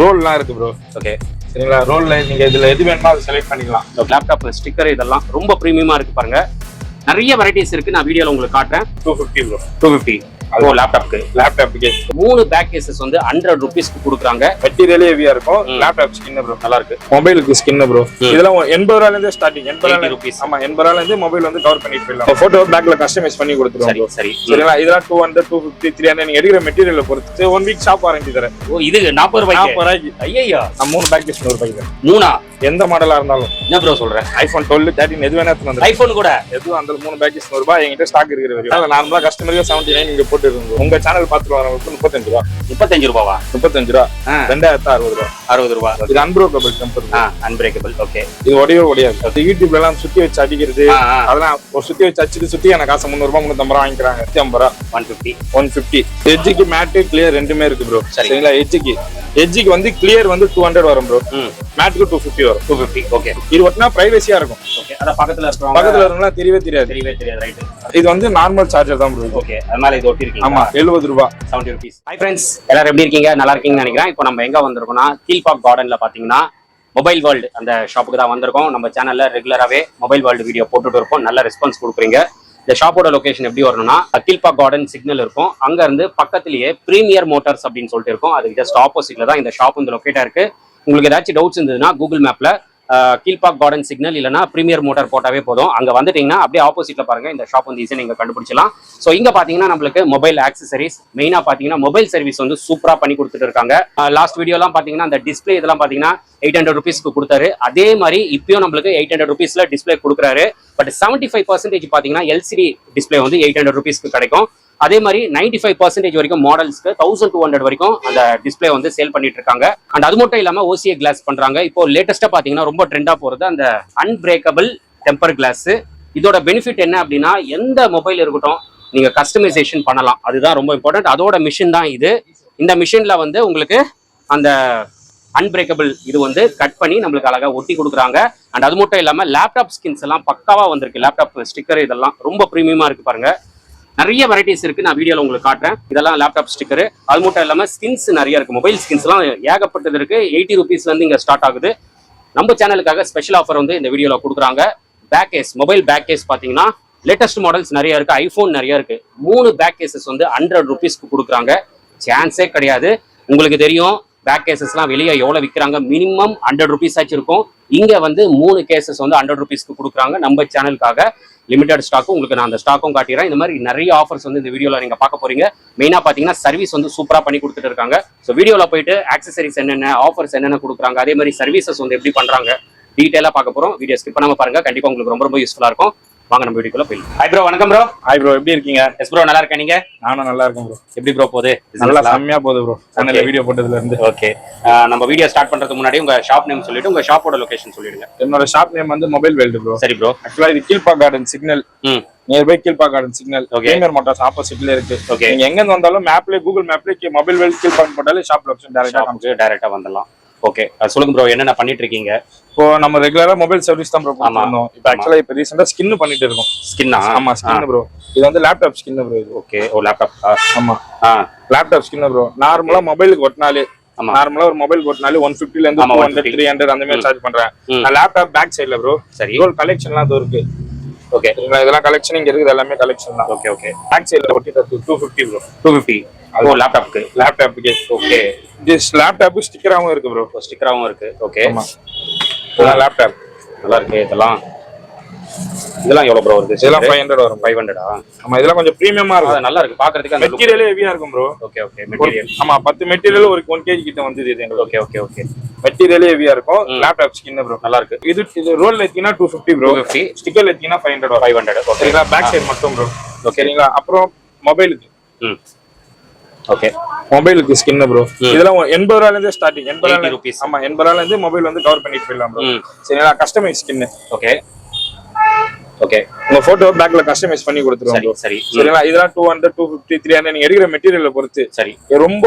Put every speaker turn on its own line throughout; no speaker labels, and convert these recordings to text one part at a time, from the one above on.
ரோல்லாம் இருக்கு bro
okay
சரிங்களா? ரோல்ல நீங்க இதுல எது வேணுமோ அதை செலக்ட் பண்ணிக்கலாம்.
லேப்டாப் ஸ்டிக்கர் இதெல்லாம் ரொம்ப ப்ரீமியமா இருக்கு பாருங்க. நிறைய வெரைட்டிஸ் இருக்கு. நான் வீடியோல உங்களுக்கு காட்டுறேன்.
Two fifty bro
two fifty oh லேப்டாப்க்கு
லேப்டாப்புக்கு
மூணு பேக் கேசஸ் வந்து ஹண்ட்ரட் ருபீஸ்க்கு கொடுக்குறாங்க.
மெட்டீரியலே ஹெவியா இருக்கும். லேப்டாப் ஸ்கின் ப்ரோ
நல்லா இருக்கு.
மொபைலுக்கு ஸ்கின் ப்ரோ. இதெல்லாம் எண்பது ரூபாயில இருந்து ஸ்டார்டிங் எண்பது
80
ரூபாய்
rupees.
ஆமா எண்பது ரூபாயில இருந்து மொபைல் வந்து கவர் பண்ணிட்டு போயிடலாம். போட்டோ பேக்ல கஸ்டமைஸ் பண்ணி கொடுத்துருவோம்
சரி
சரிங்களா? இதெல்லாம் two hundred two fifty three hundred நீங்க எடுக்கிற மெட்டீரியல் பொறுத்து. ஒன் வீக் ஷாப் வாரண்டி தரேன்.
ஓ இது நாற்பது ரூபாய்க்கு?
நாற்பது ரூபாய்க்கு.
ஐயா
நான் மூணு பேக் நூறு ரூபாய்க்கு
மூணா?
எந்த மாடலா இருந்தாலும்.
என்ன ப்ரோ சொல்றேன்
ஐபோன் டுவெல் தேர்ட்டின் எது வேணா
ஐபோன் கூட?
எதுவும் அந்த மூணு பேக்கேஜ் நூறு ரூபாய். என்கிட்ட ஸ்டாக் இருக்கிற வரைக்கும். நார்மலா கஸ்டமருக்கு செவன்டி நைன் நீங்க போட்டு இருக்கோம் உங்க சேனல் பார்த்துட்டு வரவங்களுக்கு முப்பத்தஞ்சு ரூபா.
முப்பத்தஞ்சு ரூபாவா?
முப்பத்தஞ்சு ரூபா. ரெண்டாயிரத்து அறுபது ரூபா.
அறுபது ரூபா.
இது அன்ப்ரோக்கபிள் டெம்பர்
அன்பிரேக்கபிள் ஓகே.
இது உடையவே உடையாது அது யூடியூப்ல எல்லாம் சுத்தி வச்சு அடிக்கிறது. அதெல்லாம் ஒரு சுத்தி வச்சு அடிச்சுட்டு சுத்தி எனக்கு காசு முந்நூறு ரூபாய் முந்நூத்தம்பது ரூபா வாங்கிக்கிறாங்க. ஐம்பது ரூபா.
ஒன் ஃபிஃப்டி
ஒன் பிப்டி எஜ்ஜுக்கு மேட்டு கிளியர் ரெண்டுமே இருக்கு ப்ரோ
சரி.
சரிங்களா? எஜ்ஜுக்கு எஜ்ஜுக்கு வந்து கிளியர் வந்து டூ ஹண்ட்ரட் வரும் ப்ரோ மேட்டுக்கு டூ ஃபிஃப்டி வரும்.
டூ ஃபிஃப்டி ஓகே
இது ஒட்டினா பிரைவசியா இருக்கும்.
ஓகே அதான் பக்கத்துல இருக்கிறவங்க
பக்கத்துல இருக்கவங்களாம் தெரியவே தெரியாது.
தெரியவே தெரியாது ரைட்
இது வந்து நார்மல் சார்ஜர் தான் ப்ரோ
ஓகே அது மேல இது ஒட்டி இருக்கீங்க
ஆமா எழுபது ரூபாய்
செவன்டி ருபீஸ் ஹை ஃப்ரெண்ட்ஸ் எல்லாரும் எப்படி இருக்கீங்க? நல்லா இருக்கீங்கன்னு நினைக்கிறேன். இப்போ நம்ம எங்க வந்திருக்கோம்னா கீழ்பாக் கார்டன்ல பாத்தீங்கன்னா மொபைல் வேர்ல்டு அந்த ஷாப்புக்கு தான் வந்திருக்கோம். நம்ம சேனல்ல ரெகுலராகவே மொபைல் வேர்ல்டு வீடியோ போட்டுட்டு இருப்போம் நல்ல ரெஸ்பான்ஸ் கொடுக்குறீங்க. இந்த ஷாப்போட லொகேஷன் எப்படி வரணும்னா அகில்பா கார்டன் சிக்னல் இருக்கும். அங்க இருந்து ப்ரீமியர் பிரீமியர் மோட்டார்ஸ் அப்படின்னு சொல்லிட்டு இருக்கும். அதுக்கு ஜஸ்ட் ஆப்போசிட்ல தான் இந்த ஷாப் வந்து லொக்கேட்டா இருக்கு. உங்களுக்கு ஏதாச்சும் டவுட்ஸ் இருந்ததுன்னா கூகுள் மேப்ல கீழ்பாக் கார்டன் சிக்னல் இல்லைனா ப்ரீமியர் மோட்டார் போட்டாவே போதும். அங்கே வந்துட்டீங்கன்னா அப்படியே ஆப்போசிட்ல பாருங்க இந்த ஷாப் வந்து ஈஸியாக நீங்கள் கண்டுபிடிச்சலாம் ஸோ இங்கே பாத்தீங்கன்னா நம்மளுக்கு மொபைல் ஆக்சசரிஸ் மெயினாக பார்த்தீங்கன்னா மொபைல் சர்வீஸ் வந்து சூப்பராக பண்ணி கொடுத்துட்டு இருக்காங்க. லாஸ்ட் வீடியோலாம் பார்த்தீங்கன்னா அந்த டிஸ்பிளே இதெல்லாம் பார்த்தீங்கன்னா எயிட் ஹண்ட்ரட் ருபீஸ்க்கு கொடுத்தாரு. அதே மாதிரி இப்பயும் நம்மளுக்கு எயிட் ஹண்ட்ரட் ருபீஸில் டிஸ்பிளே கொடுக்குறாரு. பட் செவன்ட்டி ஃபைவ் பர்சன்டேஜ் பார்த்தீங்கன்னா எல்சிடி டிஸ்பிளே வந்து எயிட் ஹண்ட்ரட் ருபீஸ்க்கு கிடைக்கும். அதே மாதிரி நைன்டி ஃபைவ் பர்சன்டேஜ் வரைக்கும் மாடல்ஸ்க்கு தௌசண்ட் டூ ஹண்ட்ரட் வரைக்கும் அந்த டிஸ்பிளே வந்து சேல் பண்ணிட்டு இருக்காங்க அண்ட் அது மட்டும் இல்லாமல் ஓசிஏ கிளாஸ் பண்றாங்க. இப்போ லேட்டஸ்டா பாத்தீங்கன்னா ரொம்ப ட்ரெண்டா போறது அந்த அன்பிரேக்கபிள் டெம்பர் கிளாஸ் இதோட பெனிஃபிட் என்ன அப்படின்னா எந்த மொபைல் இருக்கட்டும் நீங்க கஸ்டமைசேஷன் பண்ணலாம். அதுதான் ரொம்ப இம்பார்ட்டன்ட் அதோட மிஷின் தான் இது. இந்த மிஷின்ல வந்து உங்களுக்கு அந்த அன்பிரேக்கபிள் இது வந்து கட் பண்ணி நம்மளுக்கு அழகாக ஒட்டி கொடுக்குறாங்க. அண்ட் அது மட்டும் இல்லாமல் லேப்டாப் ஸ்கின்ஸ் எல்லாம் பக்காவாக வந்திருக்கு. லேப்டாப் ஸ்டிக்கர் இதெல்லாம் ரொம்ப ப்ரீமியமாக இருக்குது பாருங்கள் நிறைய வெரைட்டிஸ் இருக்கு. நான் வீடியோல உங்களுக்கு காட்டுறேன். இதெல்லாம் லேப்டாப் ஸ்டிக்கர் அது மட்டும் இல்லாம ஸ்கின்ஸ் நிறைய இருக்கு. மொபைல் ஸ்கின்ஸ்லாம் ஏகப்பட்டது இருக்கு. எயிட்டி ருபீஸ்ல இருந்து இங்க ஸ்டார்ட் ஆகுது. நம்ம சேனலுக்காக ஸ்பெஷல் ஆஃபர் வந்து இந்த வீடியோல கொடுக்குறாங்க. Back case mobile back case பாத்தீங்கன்னா லேட்டஸ்ட் மாடல்ஸ் நிறைய இருக்கு. ஐபோன் நிறைய இருக்கு. மூணு பேக் கேசஸ் வந்து ஹண்ட்ரட் ருபீஸ்க்கு கொடுக்குறாங்க. சான்ஸே கிடையாது. உங்களுக்கு தெரியும் பேக் கேசஸ்லாம் வெளியே எவ்வளோ விற்கிறாங்க மினிமம் ஹண்ட்ரட் ருபீஸ் ஆச்சு இருக்கும். இங்கே வந்து மூணு கேசஸ் வந்து ஹண்ட்ரட் ருபீஸ்க்கு கொடுக்குறாங்க நம்ம சேனலுக்காக லிமிடெட் ஸ்டாக்கும் உங்களுக்கு நான் அந்த ஸ்டாக்கும் காட்டிடுறேன். இந்த மாதிரி நிறைய ஆஃபர்ஸ் வந்து இந்த வீடியோவில் நீங்கள் பார்க்க போறீங்க. மெயினாக பார்த்தீங்கன்னா சர்வீஸ் வந்து சூப்பராக பண்ணி கொடுத்துட்டு இருக்காங்க. ஸோ வீடியோவில் போயிட்டு ஆக்சசரிஸ் என்னென்ன ஆஃபர்ஸ் என்னென்ன கொடுக்குறாங்க அதே மாதிரி சர்வீசஸ் வந்து எப்படி பண்ணுறாங்க டீட்டெயிலாக பார்க்க போகிறோம் வீடியோ ஸ்கிப் பண்ணாம பாருங்க. கண்டிப்பாக உங்களுக்கு ரொம்ப ரொம்ப யூஸ்ஃபுல்லாக இருக்கும். வாங்க நம்ம வீடியோக்குள்ள போயிடலாம். ஹை ப்ரோ வணக்கம் ப்ரோ
ஹாய் ப்ரோ எப்படி இருக்கீங்க?
எஸ் ப்ரோ நல்லா இருக்கேன். நீங்க?
நானும் நல்லா இருக்கேன் ப்ரோ
எப்படி ப்ரோ போகுது?
நல்லா செம்மையா போகுது ப்ரோ சேனல்ல
Okay.
வீடியோ போட்டதுல இருந்து.
ஓகே நம்ம வீடியோ ஸ்டார்ட் பண்றதுக்கு முன்னாடி உங்க ஷாப் நேம் சொல்லிட்டு உங்க ஷாப்போட லொகேஷன் சொல்லிடுங்க.
என்னோட ஷாப் நேம் வந்து மொபைல் வேல்டு ப்ரோ
சரி ப்ரோ
ஆக்சுவலா இது Kilpauk garden signal nearby Kilpauk garden signal
Okay.
Gamer motors ஆப்போசிட்ல இருக்கு.
ஓகே
நீங்க எங்க இருந்து வந்தாலும் மேப்ல கூகுள் மேப்ல மொபைல் வேல்டு கீழ்பா போட்டாலே ஷாப் லொகேஷன் டேரக்டா
டைரக்டா வந்துடலாம். ஓகே சொல்லுங்க ப்ரோ என்னென்ன பண்ணிட்டு இருக்கீங்க
இப்போ நம்ம ரெகுலரா மொபைல் சர்வீஸ் தான் ப்ரோ. பண்ணுவோம் இப்போ. ஆக்சுவலா இப்போ ரீசெண்டா ஸ்கின் பண்ணிட்டு இருக்கோம்.
ஸ்கின்னா
ஆமா ஸ்கின் ப்ரோ இது வந்து லேப்டாப் ஸ்கின் ப்ரோ இது.
ஓகே ஓ லேப்டாப்
ஆமா. லேப்டாப் ஸ்கின் ப்ரோ நார்மலா மொபைலுக்கு ஒட்டினாலே நார்மலா ஒரு மொபைல் ஒட்டினாலே ஒன் ஃபிஃப்டில இருந்து டூ
150.
ஹண்ட்ரட் த்ரீ ஹண்ட்ரட் அந்த மாதிரி சார்ஜ் பண்றேன். லேப்டாப் பேக் சைடுல ப்ரோ
சரி.
இதோட கலெக்ஷன்லாம் அது இருக்கு.
ஓகே?
இதெல்லாம் கலெக்ஷன் இங்க இருக்குது எல்லாமே கலெக்ஷன் தான்.
ஓகே ஓகே
பேக் சைடுல ஒட்டி two fifty bro
two fifty oh லேப்டாப்க்கு
லேப்டாப்புக்கு
ஓகே
இது லேப்டாப் ஸ்டிக்கராகவும் இருக்கு ப்ரோ
ஸ்டிக்கராகவும் இருக்கு. ஓகே
லேப்டாப்
நல்லா இருக்கு இதெல்லாம். இதெல்லாம் எவ்வளவு ப்ரோ வருது?
இதெல்லாம் ஃபைவ் ஹண்ட்ரட் வரும்
ஃபைவ் ஹண்ட்ரடா
ஆமா இதெல்லாம் கொஞ்சம் ப்ரீமியமா இருக்கும்.
நல்லா இருக்கு. பாக்குறதுக்கு அந்த
மெட்டீரியலே ஹெவியா இருக்கும் ப்ரோ
ஓகே ஓகே மெட்டீரியல்
ஆமா பத்து மெட்டீரியல் ஒரு ஒன் கேஜி கிட்ட வந்தது இது எங்களுக்கு.
ஓகே ஓகே ஓகே
மெட்டீரியலே ஹெவியா இருக்கும். லேப்டாப் ஸ்கின் ப்ரோ
நல்லா இருக்கு.
இது இது ரோல் எடுத்தீங்கன்னா டூ ஃபிஃப்டி ப்ரோ
250
ஸ்டிக்கர் எடுத்தீங்கன்னா ஃபைவ் ஹண்ட்ரட்
ஃபைவ் ஹண்ட்ரட்
சரிங்களா பேக் சைடு மட்டும் ப்ரோ. சரிங்களா அப்புறம் மொபைலுக்கு
ம். ஓகே
மொபைலுக்கு ஸ்கின் ப்ரோ. இதெல்லாம் எண்பது ரூபாயில இருந்து ஸ்டார்டிங் எண்பது
80
ரூபாய். ஆமா எண்பது ரூபாயில இருந்து மொபைல் வந்து கவர் பண்ணிட்டு போயிடலாம் ப்ரோ சரிங்களா? கஸ்டமைஸ் ஸ்கின்
ஓகே ஓகே
உங்க போட்டோ பேக்ல கஸ்டமைஸ் பண்ணி கொடுத்துருவோம்
சரி
சரிங்களா? இதெல்லாம் two hundred two fifty three hundred நீங்க எடுக்கிற மெட்டீரியலை பொறுத்து.
சரி.
ரொம்ப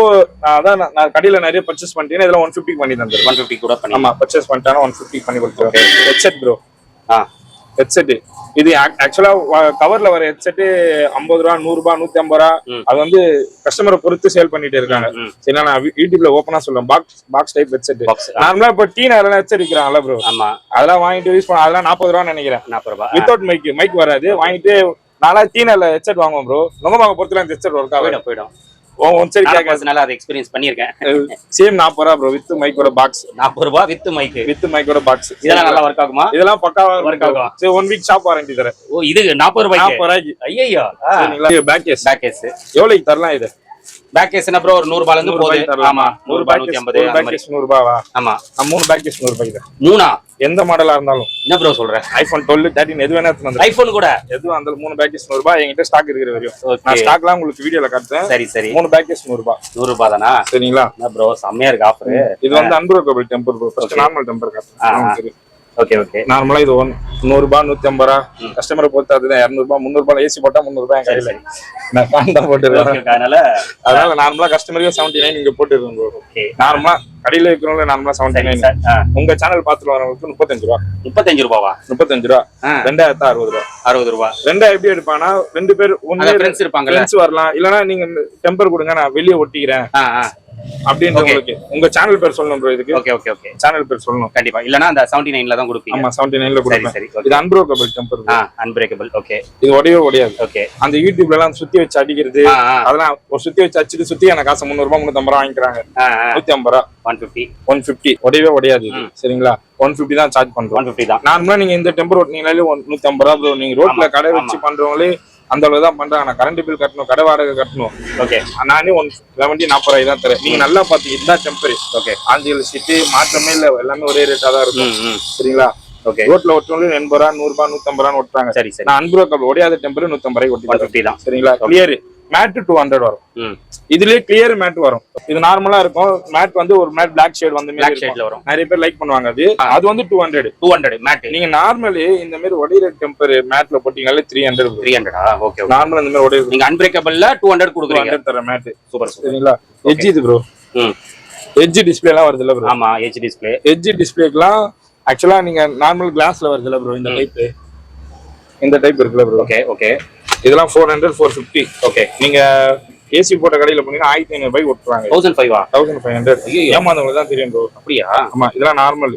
அதான் நான் கடையில நிறைய பர்ச்சேஸ் பண்ணிட்டேன்னா இதெல்லாம் ஒன் ஃபிஃப்டி பண்ணி தந்துருவேன்
ஒன் ஃபிஃப்டி கூட
ஆமா பர்ச்சேஸ் பண்ணிட்டானா ஒன் ஃபிஃப்டி பண்ணி கொடுத்துருவேன். ஹெட்செட் ப்ரோ
ஆ.
ஹெட்செட் இது ஆக்சுவலா கவர்ல வர ஹெட்செட் ஐம்பது ரூபா நூறு ரூபாய் நூத்தி ஐம்பது ரூபா. அது வந்து கஸ்டமரை பொறுத்து சேல் பண்ணிட்டு இருக்காங்க. சரிங்களா நான் யூடியூப்ல ஓப்பனா சொல்லுவேன் பாக்ஸ் பாக்ஸ் டைப் ஹெட்செட் நார்மலா இப்போ டீ நேரம் ஹெட்செட் விற்கிறாங்கல்ல ப்ரோ
ஆமா.
அதெல்லாம் வாங்கிட்டு யூஸ் பண்ண அதெல்லாம் நாற்பது ரூபா நினைக்கிறேன்.
நாற்பது ரூபாய்
வித்தவுட் மைக் மைக் வராது. வாங்கிட்டு நாளா டீ நேரில் ஹெட்செட் வாங்குவோம் ப்ரோ நுங்கமாக பொறுத்துல இந்த ஹெட்செட் ஒர்க் ஆகும்
போயிடும்.
ஒன் சரி
நான்
கேட்க
personal ஆ அதை எக்ஸ்பீரியன்ஸ் பண்ணியிருக்கேன்.
சேம் நாற்பது ரூபா ப்ரோ வித் மைக்கோட பாக்ஸ்
நாற்பது ரூபாய் வித் மைக்கு
வித் மைக்கோட பாக்ஸ்
இதெல்லாம் நல்லா ஒர்க் ஆகுமா?
இதெல்லாம் பக்காவா ஒர்க்
ஆகும்.
சரி ஒன் வீக் ஷாப் வாரண்டி தரேன்.
ஓ இது நாற்பது ரூபாய்க்கு?
நாற்பது ரூபாய்க்கு.
ஐயோ
பேக் கேஸ்
பேக் கேஸ்
எவ்வளவுக்கு தரலாம் இது?
பேக் கேஸ் என்ன ப்ரோ ஒரு நூறு ரூபாயில இருந்து போகுது. ஆமா நூறு ரூபாய் நூத்தி ஐம்பது
பேக் கேஸ் நூறு ரூபாவா
ஆமா.
மூணு பேக் கேஸ் நூறு தரேன்
மூணா?
எந்த மாடலா இருந்தாலும்.
என்ன ப்ரோ சொல்ற?
ஐபோன் டுவெல் தேர்ட்டின் எது வேணா வந்துரு.
ஐபோன் கூட?
எதுவும் அந்த மூணு பேக் கேஸ் நூறு ரூபாய் என்கிட்ட ஸ்டாக் இருக்கிற வரையும். நான் ஸ்டாக்லாம் உங்களுக்கு வீடியோல காட்டுறேன்.
சரி சரி.
மூணு பேக் கேஸ் நூறு ரூபாய்
நூறு ரூபாய் தானா?
சரிங்களா?
ப்ரோ செம்மையா இருக்கு ஆஃபர்
இது வந்து unbreakable temper bro normal temper
ஆ, ஆ. ஓகே ஓகே
நார்மலா இது ஒன் நூறு ரூபாய் நூத்தி ஐம்பது ரூபா கஸ்டமரை பொறுத்து அதுதான். இரநூறு ரூபாய் முந்நூறு ரூபாய் ஏசி போட்டா முந்நூறு ரூபாய் என் கையில நான் ஃபேன் தான் போட்டுருக்கேன்
அதனால
அதனால நார்மலா கஸ்டமருக்கு செவன்டி நைன் இங்க போட்டுருக்கோம்
ஓகே
நார்மலா கடையில இருக்கிறவங்க நார்மலா செவன்டி நைன் உங்க சேனல் பாத்துட்டு வரவங்களுக்கு முப்பத்தஞ்சு ரூபா.
முப்பத்தஞ்சு ரூபாவா?
முப்பத்தஞ்சு ரூபா. ரெண்டாயிரத்து அறுபது ரூபா.
அறுபது ரூபா.
ரெண்டா எப்படி எடுப்பானா ரெண்டு பேர் ஒன்னு
ஃப்ரெண்ட்ஸ் இருப்பாங்கல்ல.
ஃப்ரெண்ட்ஸ் வரலாம். இல்லனா நீங்க டெம்பர் கொடுங்க நான் வெளியே ஒட்டிக்கிறேன். அப்படின்றவங்களுக்கு உங்க சேனல் பேர் சொல்லணும் ப்ரோ இதுக்கு.
ஓகே ஓகே ஓகே
சேனல் பேர் சொல்லணும்.
கண்டிப்பா. இல்லனா அந்த 79 நைன்ல தான் கொடுப்பீங்க.
ஆமா செவன்டி நைன்ல
சரி
கொடுப்பேன்.
சரி ஓகே
இது அன்ப்ரோக்கபிள் டெம்பர்
ஆ அன்பிரேக்கபிள் ஓகே
இது உடையவே உடையாது.
ஓகே
அந்த யூடியூப்ல எல்லாம் சுத்தி வச்சு அடிக்கிறது அதெல்லாம் ஒரு சுத்தி வச்சு அடிச்சுட்டு சுத்தி எனக்கு காசு முந்நூறு ரூபாய் முந்நூத்தம்பது ரூபா வாங்கிக்கிறாங்க.
ஆ ஆ.
நூத்தி ஐம்பது ரூபா
150
ஒன் பிப்டி உடையவே உடையாது. சரிங்களா? ஒன் பிப்டி தான் சார்ஜ் பண்றோம்.
150 தான்.
நார்மலா நீங்க இந்த டெம்பர் ஓட்டினீங்கனாலே ஒன் நூத்தி ஐம்பது ரூபா. நீங்க ரோட்ல கடை. வச்சு பண்றவங்களே அந்த அளவு தான் பண்றாங்க. நான் கரண்ட் பில் கட்டணும் கடை வாடகை கட்டணும்.
ஓகே
நானே ஒன் லெவன்டி நாற்பது ரூபாய் தான் தரேன். நீங்க நல்லா பாத்தீங்க இதுதான் டெம்பர்
ஓகே
ஆஞ்சல் சீட்டு மாற்றமே இல்ல. எல்லாமே ஒரே ரேட்டா தான் இருக்கும். சரிங்களா?
ஓகே
ரோட்ல ஒட்டுறவங்க எண்பது ரூபா நூறு ரூபாய் நூத்தம்பது ரூபா ஒட்டுறாங்க.
சரி சரி.
நான் அன்பு ரூபா உடையாத டெம்பர் நூத்தம்பது ரூபாய்.
150 தான்.
சரிங்களா? கிளியர் மேட் டூ ஹண்ட்ரட் வரும். இதுலயே கிளியர் மேட் வரும். இது நார்மலா இருக்கும். மேட் வந்து ஒரு மேட் பிளாக் ஷேட் வந்து
பிளாக் ஷேட்ல. வரும்.
நிறைய பேர் லைக் பண்ணுவாங்க அது. அது வந்து டூ ஹண்ட்ரட்
200 மேட்
நீங்க நார்மலி இந்த மாதிரி உடையிற டெம்பர் மேட்ல போட்டீங்கனாலே த்ரீ ஹண்ட்ரட்
300 ஆ? ஓகே
நார்மல் இந்த மாதிரி உடைய
நீங்க அன்பிரேக்கபிள்ல 200
டூ
கொடுக்குறீங்க.
ஹண்ட்ரட் தர மேட்
சூப்பர்
சரிங்களா? எட்ஜ் இது ப்ரோ
ம்.
எட்ஜ் டிஸ்பிளே எல்லாம் வருது இல்ல ப்ரோ
ஆமா ஹெச் டிஸ்ப்ளே
எட்ஜ் டிஸ்பிளேக்கெல்லாம் ஆக்சுவலா நீங்க நார்மல் கிளாஸ்ல வருது இல்ல ப்ரோ இந்த டைப் இந்த டைப் இருக்குல்ல ப்ரோ
ஓகே ஓகே
இதெல்லாம் four hundred four fifty
okay
நீங்க ஏசி போட்ட கடையில போனீங்கன்னா ஆயிரத்தி ஐநூறு ரூபாய் ஒட்டுறாங்க.
1005 ஆ?
Thousand five hundred. ஏமாந்தவங்களுக்கு தான் தெரியும் ப்ரோ
அப்படியா?
ஆமா இதெல்லாம் நார்மல்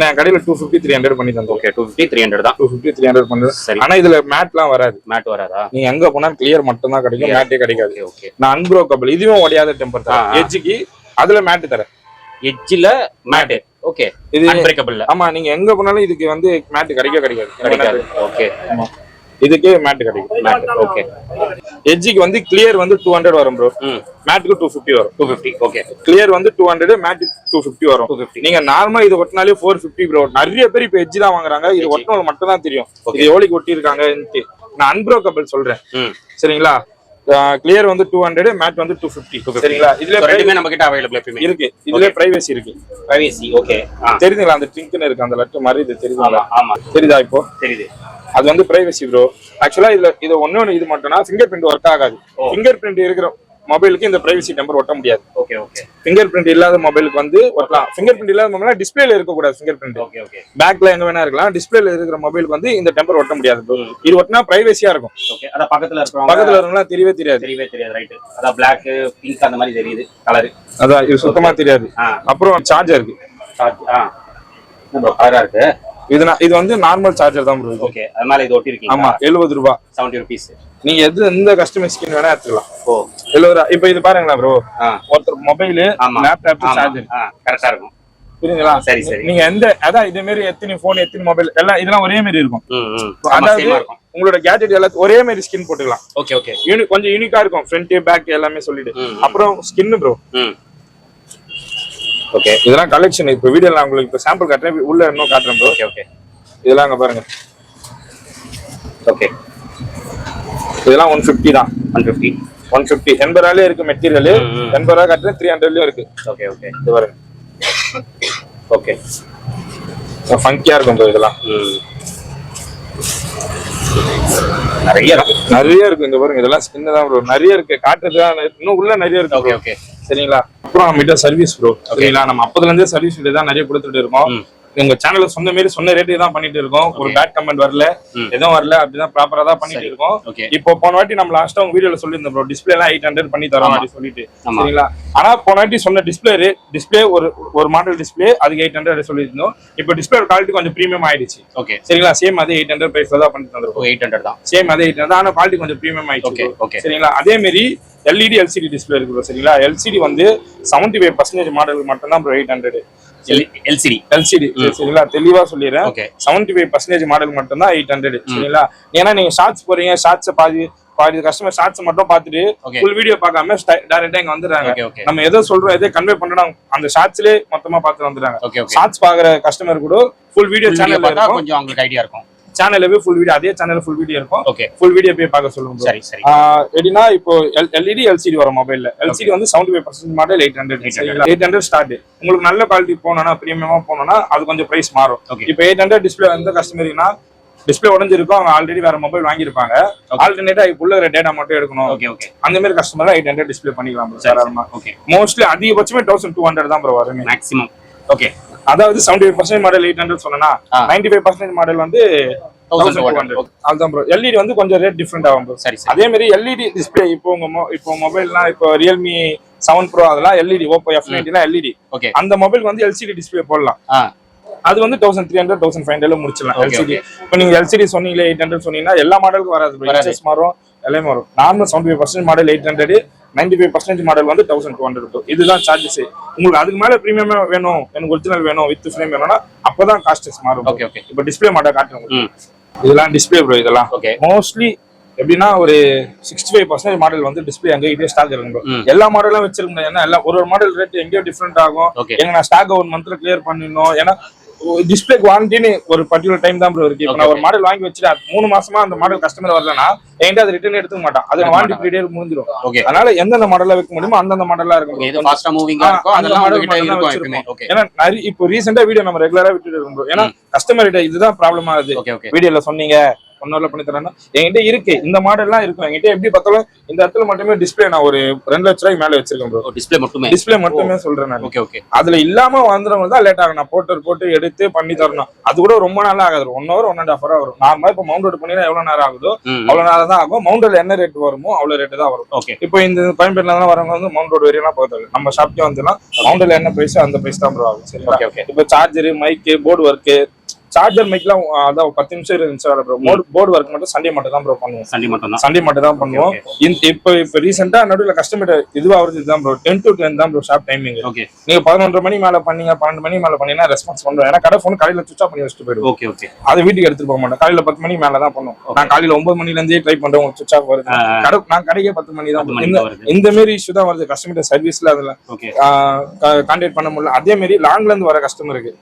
நான் கடையில டூ ஃபிஃப்டி த்ரீ ஹண்ட்ரட் பண்ணி தந்தோம்
ஓகே 250 300 தான்.
டூ ஃபிஃப்டி த்ரீ ஹண்ட்ரட் பண்ணுறேன்
சரி.
ஆனா இதுல மேட்லாம் வராது.
மேட் வராதா?
நீங்க எங்க போனா கிளியர் மட்டும் தான் கிடைக்கும் மேட்டே கிடைக்காது.
ஓகே
நான் அன்ப்ரோக்கபிள் இதுவும் உடையாத டெம்பர்
ஆ.
எட்ஜுக்கு அதுல மேட் தரேன்.
எட்ஜ்ல மேட் ஓகே
இது
அன்பிரேக்கபிள்ல
ஆமா நீங்க எங்க போனாலும் இதுக்கு வந்து மேட் கிடைக்க கிடைக்காது.
கிடைக்காது. ஓகே
ஆமா. இதுக்கே மேட் கிடைக்கும்.
மேட் ஓகே
எட்ஜுக்கு வந்து கிளியர் வந்து டூ ஹண்ட்ரட் வரும் ப்ரோ
ம்.
மேட்டுக்கு டூ ஃபிஃப்டி வரும்.
250 ஓகே
கிளியர் வந்து two hundred matte two fifty வரும்.
250
நீங்க நார்மலா இது ஒட்டினாலே ஃபோர் ஃபிஃப்டி ப்ரோ நிறைய பேர் இப்ப எட்ஜ் தான் வாங்குறாங்க. இது. ஒட்டினவங்க மட்டும் தான் தெரியும். இது எவ்வளவுக்கு ஒட்டி இருக்காங்கன்ட்டு நான் அன்ப்ரோக்கபிள் சொல்றேன். சரிங்களா? கிளியர் வந்து டூ ஹண்ட்ரட் மேட் வந்து டூ ஃபிஃப்டி சரிங்களா? இதுல
ரெண்டுமே நம்ம கிட்ட அவைலபிள் எப்பயுமே.
இருக்கு. இதுல பிரைவசி இருக்கு.
பிரைவசி ஓகே
தெரியுதுங்களா? அந்த ட்ரிங்க்னு இருக்கு. அந்த லட்டு மாதிரி இது தெரியுதுங்களா?
ஆமா.
தெரியுதா இப்போ?
தெரியுது.
அது வந்து பிரைவசி ப்ரோ ஆக்சுவலா இதுல இது ஒண்ணு இது மட்டும்னா ஃபிங்கர் பிரிண்ட் ஒர்க் ஆகாது. ஃபிங்கர் பிரிண்ட் இருக்கிற மொபைலுக்கு இந்த பிரைவசி நம்பர் ஒட்ட முடியாது.
ஓகே ஓகே
ஃபிங்கர் பிரிண்ட் இல்லாத மொபைலுக்கு வந்து ஒட்டலாம். ஃபிங்கர் பிரிண்ட் இல்லாத மொபைல் டிஸ்பிளேல இருக்க கூடாது ஃபிங்கர் பிரிண்ட்
ஓகே ஓகே
பேக்ல எங்க வேணா இருக்கலாம். டிஸ்பிளேல இருக்கிற மொபைலுக்கு வந்து இந்த டெம்பர் ஒட்ட முடியாது. இது ஒட்டினா பிரைவசியா இருக்கும்.
ஓகே அத பக்கத்துல இருக்கிறவங்க
பக்கத்துல இருக்கவங்களாம் தெரியவே தெரியாது.
தெரியவே தெரியாது ரைட் அதான் பிளாக் பிங்க் அந்த மாதிரி தெரியுது கலர்
அதான் இது சுத்தமா தெரியாது. அப்புறம் சார்ஜர் இருக்கு.
சார்ஜ் ஆ. ப்ரோ கலரா இருக்கு?
இது இது வந்து நார்மல் சார்ஜர் தான் ப்ரோ
ஓகே அது மேல இது ஒட்டி இருக்கீங்க
ஆமா எழுபது ரூபாய்
70 ருபீஸ்
நீங்க எது எந்த கஸ்டமர் ஸ்கின் வேணா எடுத்துக்கலாம்.
ஓ.
எழுபது ரூபா. இப்போ இது பாருங்களா ப்ரோ ஒருத்தர் மொபைலு லேப்டாப் சார்ஜர்
கரெக்டா இருக்கும்.
புரியுதுங்களா?
சரி சரி.
நீங்க எந்த அதான் இதே மாதிரி எத்தனை போன் எத்தனை மொபைல் எல்லாம் இதெல்லாம் ஒரே மாதிரி இருக்கும். அதாவது உங்களோட கேஜெட் எல்லாத்தையும் ஒரே மாதிரி ஸ்கின் போட்டுக்கலாம்.
ஓகே ஓகே
யூனி கொஞ்சம் யூனிக்கா இருக்கும். ஃப்ரண்ட் பேக் எல்லாமே சொல்லிட்டு. அப்புறம் ஸ்கின் ப்ரோ
ஓகே
இதெல்லாம் கலெக்ஷன் இப்போ வீடியோ நான் உங்களுக்கு இப்போ சாம்பிள் காட்டுறேன். உள்ள இன்னும் காட்டுறேன் ப்ரோ
ஓகே ஓகே
இதெல்லாம் அங்க பாருங்க.
ஓகே
இதெல்லாம் ஒன் ஃபிஃப்டி தான்.
150
ஒன் ஃபிஃப்டி எண்பது ரூபாயிலே இருக்கு மெட்டீரியல். எண்பது ரூபா காட்டுறேன். த்ரீ ஹண்ட்ரட்லயும் இருக்கு.
ஓகே ஓகே
இது பாருங்க.
ஓகே
ஃபங்கியா இருக்கும் ப்ரோ இதெல்லாம்.
நிறைய
நிறைய இருக்கு. இந்த பாருங்க. இதெல்லாம் ஸ்கின் தான் ப்ரோ நிறைய இருக்கு. காட்டுறது இன்னும் உள்ள நிறைய இருக்கு
ஓகே. ஓகே
சரிங்களா? அப்புறம் நம்ம கிட்ட சர்வீஸ் ப்ரோ சரிங்களா நம்ம அப்பதுல இருந்தே சர்வீஸ் தான் நிறைய கொடுத்துட்டு இருக்கோம். எங்க சேனல்ல சொன்ன மாதிரி சொன்ன ரேட்டு தான் பண்ணிட்டு இருக்கோம். ஒரு. பேட் கமெண்ட் வரல. எதுவும் வரல அப்படிதான் ப்ராப்பரா தான் பண்ணிட்டு. இருக்கோம். இப்போ போன வாட்டி நம்ம லாஸ்டா உங்க வீடியோல சொல்லியிருந்தோம் ப்ரோ டிஸ்பிளே எல்லாம் எயிட் ஹண்ட்ரட் பண்ணி தரோம்
ஆமா.
அப்படி சொல்லிட்டு. சரிங்களா? ஆனா போன வாட்டி சொன்ன டிஸ்பிளே டிஸ்பிளே ஒரு ஒரு மாடல் டிஸ்பிளே அதுக்கு எயிட் ஹண்ட்ரட் சொல்லியிருந்தோம். இப்போ டிஸ்பிளே குவாலிட்டி கொஞ்சம் ப்ரீமியம் ஆயிடுச்சு.
ஓகே
சரிங்களா? சேம் அதே எயிட் ஹண்ட்ரட் பிரைஸ்ல தான் பண்ணி தந்துருக்கோம்
எயிட் ஹண்ட்ரட் தான்.
சேம் அதே எயிட் ஹண்ட்ரட் ஆனா குவாலிட்டி கொஞ்சம் ப்ரீமியம் ஆயிடுச்சு
ஓகே
சரிங்களா? அதே மாதிரி எல்இடி எல்சிடி டிஸ்பிளே இருக்கு. சரிங்களா? எல்சிடி வந்து செவன்டி ஃபைவ் பர்சன்டேஜ் மாடலுக்கு மட்டும்தான் bro eight hundred
LCD
LCD சரிங்களா? தெளிவா சொல்லிடுறேன். செவன்டி ஃபைவ் பர்சன்டேஜ் மாடல் மட்டும் தான் எயிட் ஹண்ட்ரட் சரிங்களா? ஏன்னா நீங்க ஷார்ட்ஸ் போறீங்க ஷார்ட்ஸ் பாதி பாதி கஸ்டமர் ஷார்ட்ஸ் மட்டும் பார்த்துட்டு ஃபுல் வீடியோ பார்க்காம டைரக்டா இங்க வந்துடுறாங்க. நம்ம எதோ சொல்றோம் எதோ கன்வே பண்றோம் அந்த ஷார்ட்ஸ்லயே மொத்தமா பார்த்து வந்துடுறாங்க. ஷார்ட்ஸ் பாக்குற கஸ்டமர் கூட ஃபுல் வீடியோ சேனல்
கொஞ்சம் அவங்களுக்கு ஐடியா இருக்கும்.
சேனல்ல ஃபுல் வீடியோ அதே சேனல் ஃபுல் வீடியோ இருக்கும்.
ஓகே
ஃபுல் வீடியோ போய் பார்க்க சொல்லுங்க.
சரி சரி.
எப்படின்னா இப்போ எல்இடி எல்சிடி வரும் மொபைல்ல எல்சிடி வந்து seventy five percent model eight hundred
800.
Eight hundred start உங்களுக்கு நல்ல குவாலிட்டி போனோம்னா பிரீமியமா போனோம்னா அது கொஞ்சம் பிரைஸ் மாறும். இப்போ எயிட் ஹண்ட்ரட் டிஸ்பிளே வந்து கஸ்டமர்னா டிஸ்பிளே உடஞ்சிருக்கும். அவங்க ஆல்ரெடி வேற மொபைல் வாங்கியிருப்பாங்க. ஆல்டர்னேட்டா இப்போ உள்ள டேட்டா மட்டும் எடுக்கணும்.
ஓகே ஓகே
அந்த மாதிரி கஸ்டமர் எயிட் ஹண்ட்ரட் டிஸ்பிளே பண்ணிக்கலாம் தாராளமா
ஓகே
மோஸ்ட்லி அதிகபட்சமே தௌசண்ட் டூ ஹண்ட்ரட் தான் ப்ரோ வருமே.
மேக்ஸிமம் ஓகே
அதாவது seventy five percent model eight hundred சொன்னா. நைன்டி ஃபைவ் பர்சன்ட் மாடல் வந்து அதுதான் ப்ரோ எல்இடி வந்து கொஞ்சம் ரேட் டிஃப்ரெண்ட் ஆகும் ப்ரோ
சரி
அதே மாதிரி எல்இடி டிஸ்பிளே இப்போ உங்க இப்போ மொபைல்லாம் இப்போ ரியல்மி செவன் ப்ரோ அதெல்லாம் எல்இடி ஓப்போ எஃப் நைன்டிலாம் எல்இடி
ஓகே
அந்த மொபைல் வந்து எல்சிடி டிஸ்பிளே போடலாம். அது வந்து thousand three hundred thousand five hundred முடிச்சிடலாம் எல்சிடி இப்போ நீங்க எல்சிடி சொன்னீங்களே எயிட் ஹண்ட்ரட் சொன்னீங்கன்னா எல்லா மாடலுக்கும் வராது மாறும் எல்லாமே வரும். Normal seventy five percent model eight hundred ninety five percentage model வந்து தௌசண்ட் டூ ஹண்ட்ரட் இதுதான் சார்ஜஸ் உங்களுக்கு அதுக்கு மேல ப்ரீமியமா வேணும் எனக்கு ஒரிஜினல் வேணும் வித் ஃப்ரேம் வேணும்னா அப்பதான் காஸ்டஸ் மாறும்.
ஓகே ஓகே
இப்போ டிஸ்பிளே மாடல் காட்டுறேன் இதெல்லாம் டிஸ்பிளே ப்ரோ இதெல்லாம்.
ஓகே
மோஸ்ட்லி எப்படின்னா ஒரு சிக்ஸ்டி ஃபைவ் பர்சன்டேஜ் மாடல் வந்து டிஸ்பிளே எங்ககிட்டயே ஸ்டாக் இருக்கு bro.
ம்.
எல்லா மாடலும் வச்சிருக்க முடியாது. ஏன்னா எல்லா ஒரு ஒரு மாடல் ரேட் எங்கேயோ டிஃப்ரெண்ட் ஆகும். எங்க நான் ஸ்டாக் ஒன் மந்த்ல கிளியர் பண்ணிடணும். ஏன்னா டிஸ்பிளேக்கு வாரண்டின்னு ஒரு பர்டிகுலர் டைம் தான் ப்ரோ இருக்கு. இப்போ நான் ஒரு மாடல் வாங்கி வச்சுட்டு அது மூணு மாசமா அந்த மாடல் கஸ்டமர் வரலன்னா என்கிட்ட அது ரிட்டர்ன் எடுத்துக்க மாட்டான். அது வாரண்டி
மாட்டாங்க.
பீரியட் முடிஞ்சிடும்
ஓகே
அதனால எந்தெந்த மாடலா வைக்க முடியுமோ அந்தந்த மாடலா
இது
இருக்கும்
ஃபாஸ்டா மூவிங்கா அதெல்லாம்
வச்சிருக்கோம்.
எப்பவுமே ஓகே
ஏன்னா இப்போ ரீசெண்டா வீடியோ நம்ம ரெகுலரா விட்டுட்டு இருக்கோம். ஏன்னா கஸ்டமர் கிட்ட இதுதான் ப்ராப்ளம் ஆகுது. வீடியோல சொன்னீங்க ஒன் ஹவர்ல பண்ணி தரேன்னா என்கிட்ட இருக்கு. இந்த மாடல்லாம் இருக்கும். என்கிட்ட எப்படி பார்த்தாலும் இந்த இடத்துல மட்டுமே டிஸ்பிளே நான் ஒரு ரெண்டு லட்ச ரூபாய்க்கு மேல வச்சிருக்கேன் ப்ரோ
டிஸ்ப்ளே மட்டுமே?
டிஸ்பிளே மட்டுமே சொல்றேன் நான்.
Okay okay.
அதுல இல்லாம வந்துறவங்க தான் லேட் ஆகும். நான் போட்டு போட்டு எடுத்து பண்ணி தரணும். அது கூட ரொம்ப நாளா ஆகாது. One hour one and half hour வரும் நார்மலா இப்போ மவுண்ட் ரோட் பண்ணினா எவ்வளவு நேரம் ஆகுதோ அவ்வளவு நேரம் தான் ஆகும். மவுண்ட் ரோட்ல என்ன ரேட் வருமோ அவ்வளவு ரேட் தான் வரும்.
ஓகே.
இப்போ இந்த கோயம்பேட்ல தான் வரவங்க வந்து மவுண்ட் ரோடு வரையெல்லாம் போகிறது நம்ம ஷாப்க்கே வந்துலாம் மவுண்ட்ல என்ன பிரைஸ் அந்த பிரைஸ் தான் ப்ரோ ஆகும். சரிங்களா?
ஓகே ஓகே
இப்போ charger mic board work charger மைக்லாம் அதான் பத்து நிமிஷம் இருபது நிமிஷம் ப்ரோ போர்டு போர்டு ஒர்க் மட்டும் சண்டே மட்டும் தான் ப்ரோ பண்ணுவோம்.
சண்டே மட்டும் தான்?
சண்டே மட்டும் தான் பண்ணுவோம். இந்த- இப்போ இப்போ ரீசெண்டா நடுவில் கஸ்டமர் இதுவாகிறது இதுதான் ப்ரோ டென் டு டென் தான் ப்ரோ ஷாப் டைமிங்
ஓகே
நீங்க பதினொன்றரை மணி மேல பண்ணீங்க பன்னெண்டு மணி மேல பண்ணீங்கன்னா ரெஸ்பான்ஸ் பண்ணுவோம். ஏன்னா கடை ஃபோன் கடையில சுவிச் ஆஃப் பண்ணி வச்சுட்டு போயிடுவோம்
ஓகே ஓகே
அதை வீட்டுக்கு எடுத்துட்டு போக மாட்டோம். காலையில பத்து மணி மேல தான் பண்ணுவோம். நான் காலையில ஒன்பது மணில இருந்தே ட்ரை பண்றேன் உங்களுக்கு சுவிச் ஆஃப் வருது. கடை நான் கடைக்கே பத்து மணி தான் இந்த
தான்.
இந்த மாரி இஷ்யூ தான் வருது. கஸ்டமர் சர்வீஸ்ல அதுல கான்டாக்ட் பண்ண முடியல. அதே மாதிரி லாங்ல இருந்து வர கஸ்டமருக்கு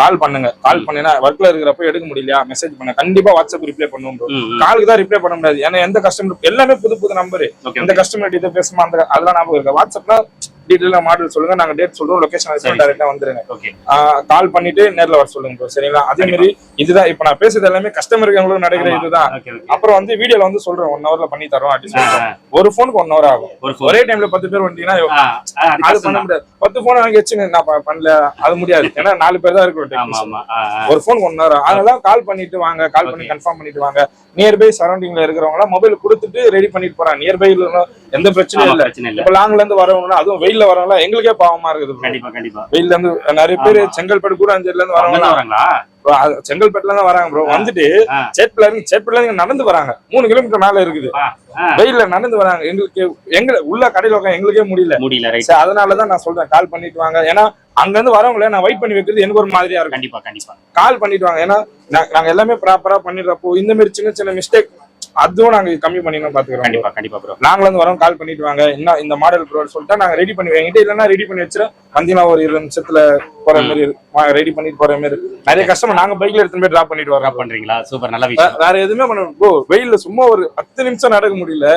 கால் பண்ணுங்க. கால் பண்ணினா ஒர்க்ல இருக்கிறப்ப எடுக்க முடியலையா? மெசேஜ் பண்ண. கண்டிப்பா வாட்ஸ்அப் ரிப்ளை பண்ணுவோம். காலுக்கு தான் ரிப்ளை பண்ண முடியாது. ஏன்னா எந்த கஸ்டமர் எல்லாமே புது புது நம்பர் இந்த கஸ்டமர் இதை பேசுமா அந்த அதெல்லாம் ஞாபகம் இருக்கு? வாட்ஸ்அப்ல டீட்டெயிலா மாடல் சொல்லுங்க. நாங்க டேட் சொல்றோம். லொகேஷன்
சரி.
அனுப்பி டேரக்டா வந்துருங்க.
ஓகே.
கால் பண்ணிட்டு நேர்ல வர சொல்லுங்க bro. சரிங்களா? அதே மாதிரி இதுதான். இப்ப நான் பேசுறது எல்லாமே கஸ்டமருக்கு எங்களுக்கு நடக்கிற. இதுதான். அப்புறம் வந்து வீடியோல வந்து சொல்றேன். ஒன் ஹவர்ல பண்ணி தரோம். அப்படின்னு. ஒரு போனுக்கு ஒன் ஹவர் ஆகும்.
ஒரு
டைம்ல பத்து பேர் வந்தீங்கன்னா
அது
பண்ண. முடியாது. பத்து போன் வாங்கி வச்சுங்க. நான் பண்ணல. அது முடியாது. ஏன்னா நாலு பேர் தான் இருக்கும். ஒரு போன் ஒன் ஹவர் அதனால கால் பண்ணிட்டு வாங்க. கால் பண்ணி. கன்ஃபார்ம் பண்ணிட்டு வாங்க. நியர்பை சரௌண்டிங்ல இருக்கிறவங்க மொபைல் கொடுத்துட்டு ரெடி பண்ணிட்டு போறாங்க. நியர்பைல எந்த பிரச்சனையும் இல்ல.
பிரச்சனை இல்ல.
இப்ப லாங்ல இருந்து வரவங்க அதுவும் வெயில்ல வரவங்க எங்களுக்கே பாவமா இருக்குது.
கண்டிப்பா கண்டிப்பா.
வெயில்ல இருந்து நிறைய பேர். செங்கல்பட்டு கூட அஞ்சல்ல இருந்து
அங்க
வரவங்க
தான் வராங்களா
செங்கல்பட்டுல இருந்து வராங்க ப்ரோ. வந்துட்டு
ஆ.
சேட்ல இருந்து சேட்ல இருந்து நடந்து வராங்க. மூணு கிலோமீட்டர் மேல இருக்குது. வெயில்ல நடந்து வராங்க. எங்களுக்கு எங்க உள்ள கடையில உட்காந்து எங்களுக்கே முடியல.
முடியல
அதனாலதான் நான் சொல்றேன் கால் பண்ணிட்டு வாங்க. ஏன்னா அங்க இருந்து வரவங்கள நான் வெயிட் பண்ணி வைக்கிறது எனக்கு ஒரு மாதிரியா இருக்கும்.
கண்டிப்பா கண்டிப்பா.
கால் பண்ணிட்டு வாங்க. ஏன்னா நாங்க எல்லாமே ப்ராப்பரா பண்ணிடுறப்போ இந்த மாதிரி சின்ன சின்ன மிஸ்டேக் அதுவும் நாங்க கம்மி பண்ணிடணும் பாத்துக்கிறோம்
கண்டிப்பா கண்டிப்பா ப்ரோ
நாங்களும் இருந்து வரோம் கால் பண்ணிட்டு வாங்க. என்ன இந்த மாடல் ப்ரோ சொல்லிட்டா நாங்க ரெடி பண்ணி என்கிட்ட இல்லைன்னா ரெடி பண்ணி வச்சிரும் வந்தீங்கன்னா ஒரு இருபது நிமிஷத்துல போற மாதிரி ரெடி பண்ணிட்டு போற மாதிரி நிறைய கஸ்டமர் நாங்க பைக்ல எடுத்துட்டு போய் டிராப் பண்ணிட்டு வரோம்
பண்றீங்களா? சூப்பர் நல்ல விஷயம்.
வேற எதுவுமே பண்ண ப்ரோ வெயில்ல சும்மா ஒரு பத்து நிமிஷம் நடக்க முடியல.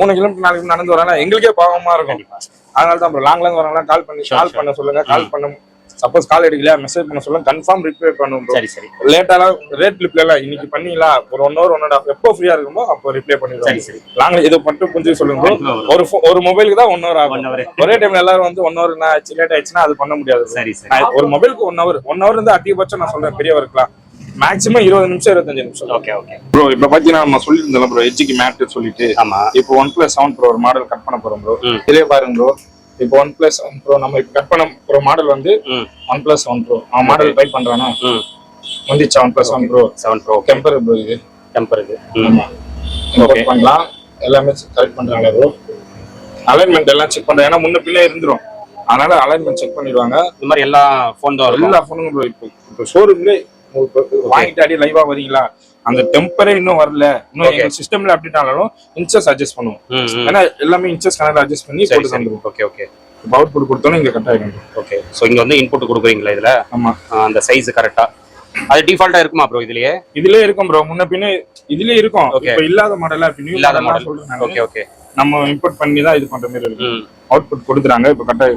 மூணு கிலோமீட்டர் நாலு நடந்து வராங்க எங்களுக்கே பாவமா இருக்கும். அதனால தான் ப்ரோ லாங்ல இருந்து வரவங்க கால் பண்ணி கால். பண்ண சொல்லுங்க. கால் பண்ண சப்போஸ் கால் எடுக்கலையா மெசேஜ் பண்ண சொல்ல கன்ஃபார்ம் ரிப்ளை பண்ணுவோம் bro.
சரி சரி.
லேட்டாலாம் ரேட் ரிப்ளை எல்லாம் இன்னைக்கு பண்ணீங்களா ஒரு ஒன் ஹவர் ஒன் ஹவர் எப்போ ஃப்ரீயா இருக்குமோ அப்போ ரிப்ளை
சரி
பண்ணிடுவோம்.
சரி
நாங்க இதை மட்டும் புரிஞ்சு சொல்லுங்க. ஒரு ஒரு மொபைலுக்கு தான் ஒன் ஹவர் ஆகும். ஒரே டைம்ல எல்லாரும் வந்து ஒன் ஹவர் ஆச்சு லேட் ஆயிடுச்சுன்னா அது பண்ண முடியாது.
சரி
ஒரு மொபைலுக்கு ஒன் ஹவர் ஒன் ஹவர் இருந்து அதிகபட்சம் நான் சொல்றேன் பெரிய ஒர்க்லாம் மேக்ஸிமம் இருபது நிமிஷம் இருபத்தஞ்சு நிமிஷம்.
ஓகே ஓகே
ப்ரோ இப்ப பாத்தீங்கன்னா நம்ம சொல்லியிருந்தோம் ப்ரோ எஜ்ஜிக்கு மேட் சொல்லிட்டு.
ஆமா.
இப்போ ஒன் பிளஸ் செவன் ப்ரோ ஒரு மாடல் கட் பண்ண போறோம் ப்ரோ. இதே பாருங்க ப்ரோ இப்போ ஒன் பிளஸ் செவன் ப்ரோ நம்ம இப்போ கட் பண்ண போற மாடல் வந்து ஒன் பிளஸ் செவன் ப்ரோ அவன் மாடல் ட்ரை பண்றானா?
ம்.
வந்துச்சா OnePlus seven Pro
seven Pro
temper bro இது.
டெம்பர் இது.
Import பண்ணலாம். எல்லாமே கரெக்ட் பண்றாங்க ப்ரோ அலைன்மெண்ட் எல்லாம் செக் பண்றேன் ஏன்னா முன்ன பின்னே இருந்துரும். அதனால அலைன்மெண்ட் செக் பண்ணிடுவாங்க.
இந்த மாதிரி எல்லா ஃபோன் தான்
எல்லா ஃபோனுங்க ப்ரோ இப்போ இப்போ ஷோரூம்ல வாங்கிட்டு அடி லைவா வரீங்களா அந்த டெம்பரே இன்னும் வரல. இன்னும். எங்க சிஸ்டம்ல அப்டேட் ஆனாலும் இன்ச்சஸ் அட்ஜஸ்ட் பண்ணுவோம். ஏன்னா எல்லாமே இன்ச்சஸ் கணக்கில் அட்ஜஸ்ட் பண்ணி போட்டு தந்துருவோம்.
Okay okay.
இப்போ அவுட்புட் கொடுத்தோம் இங்க கட் ஆகிடும்
ஓகே. ஸோ இங்க வந்து இன்புட் கொடுக்குறீங்களா இதுல?
ஆமா.
ஆ, அந்த சைஸ் கரெக்டா அது டிஃபால்ட்டா இருக்குமா ப்ரோ இதுலயே?
இதுலயே இருக்கும் ப்ரோ முன்ன பின்ன இதுலயே இருக்கும். இப்போ இல்லாத மாடலா இப்போ நியூ
இல்லாத
மாடல் சொல்றேன்
ஓகே ஓகே.
நம்ம இம்போர்ட் பண்ணி தான் இது பண்ற மாதிரி இருக்கு. அவுட்புட் கொடுக்குறாங்க. இப்போ கட். ஆகி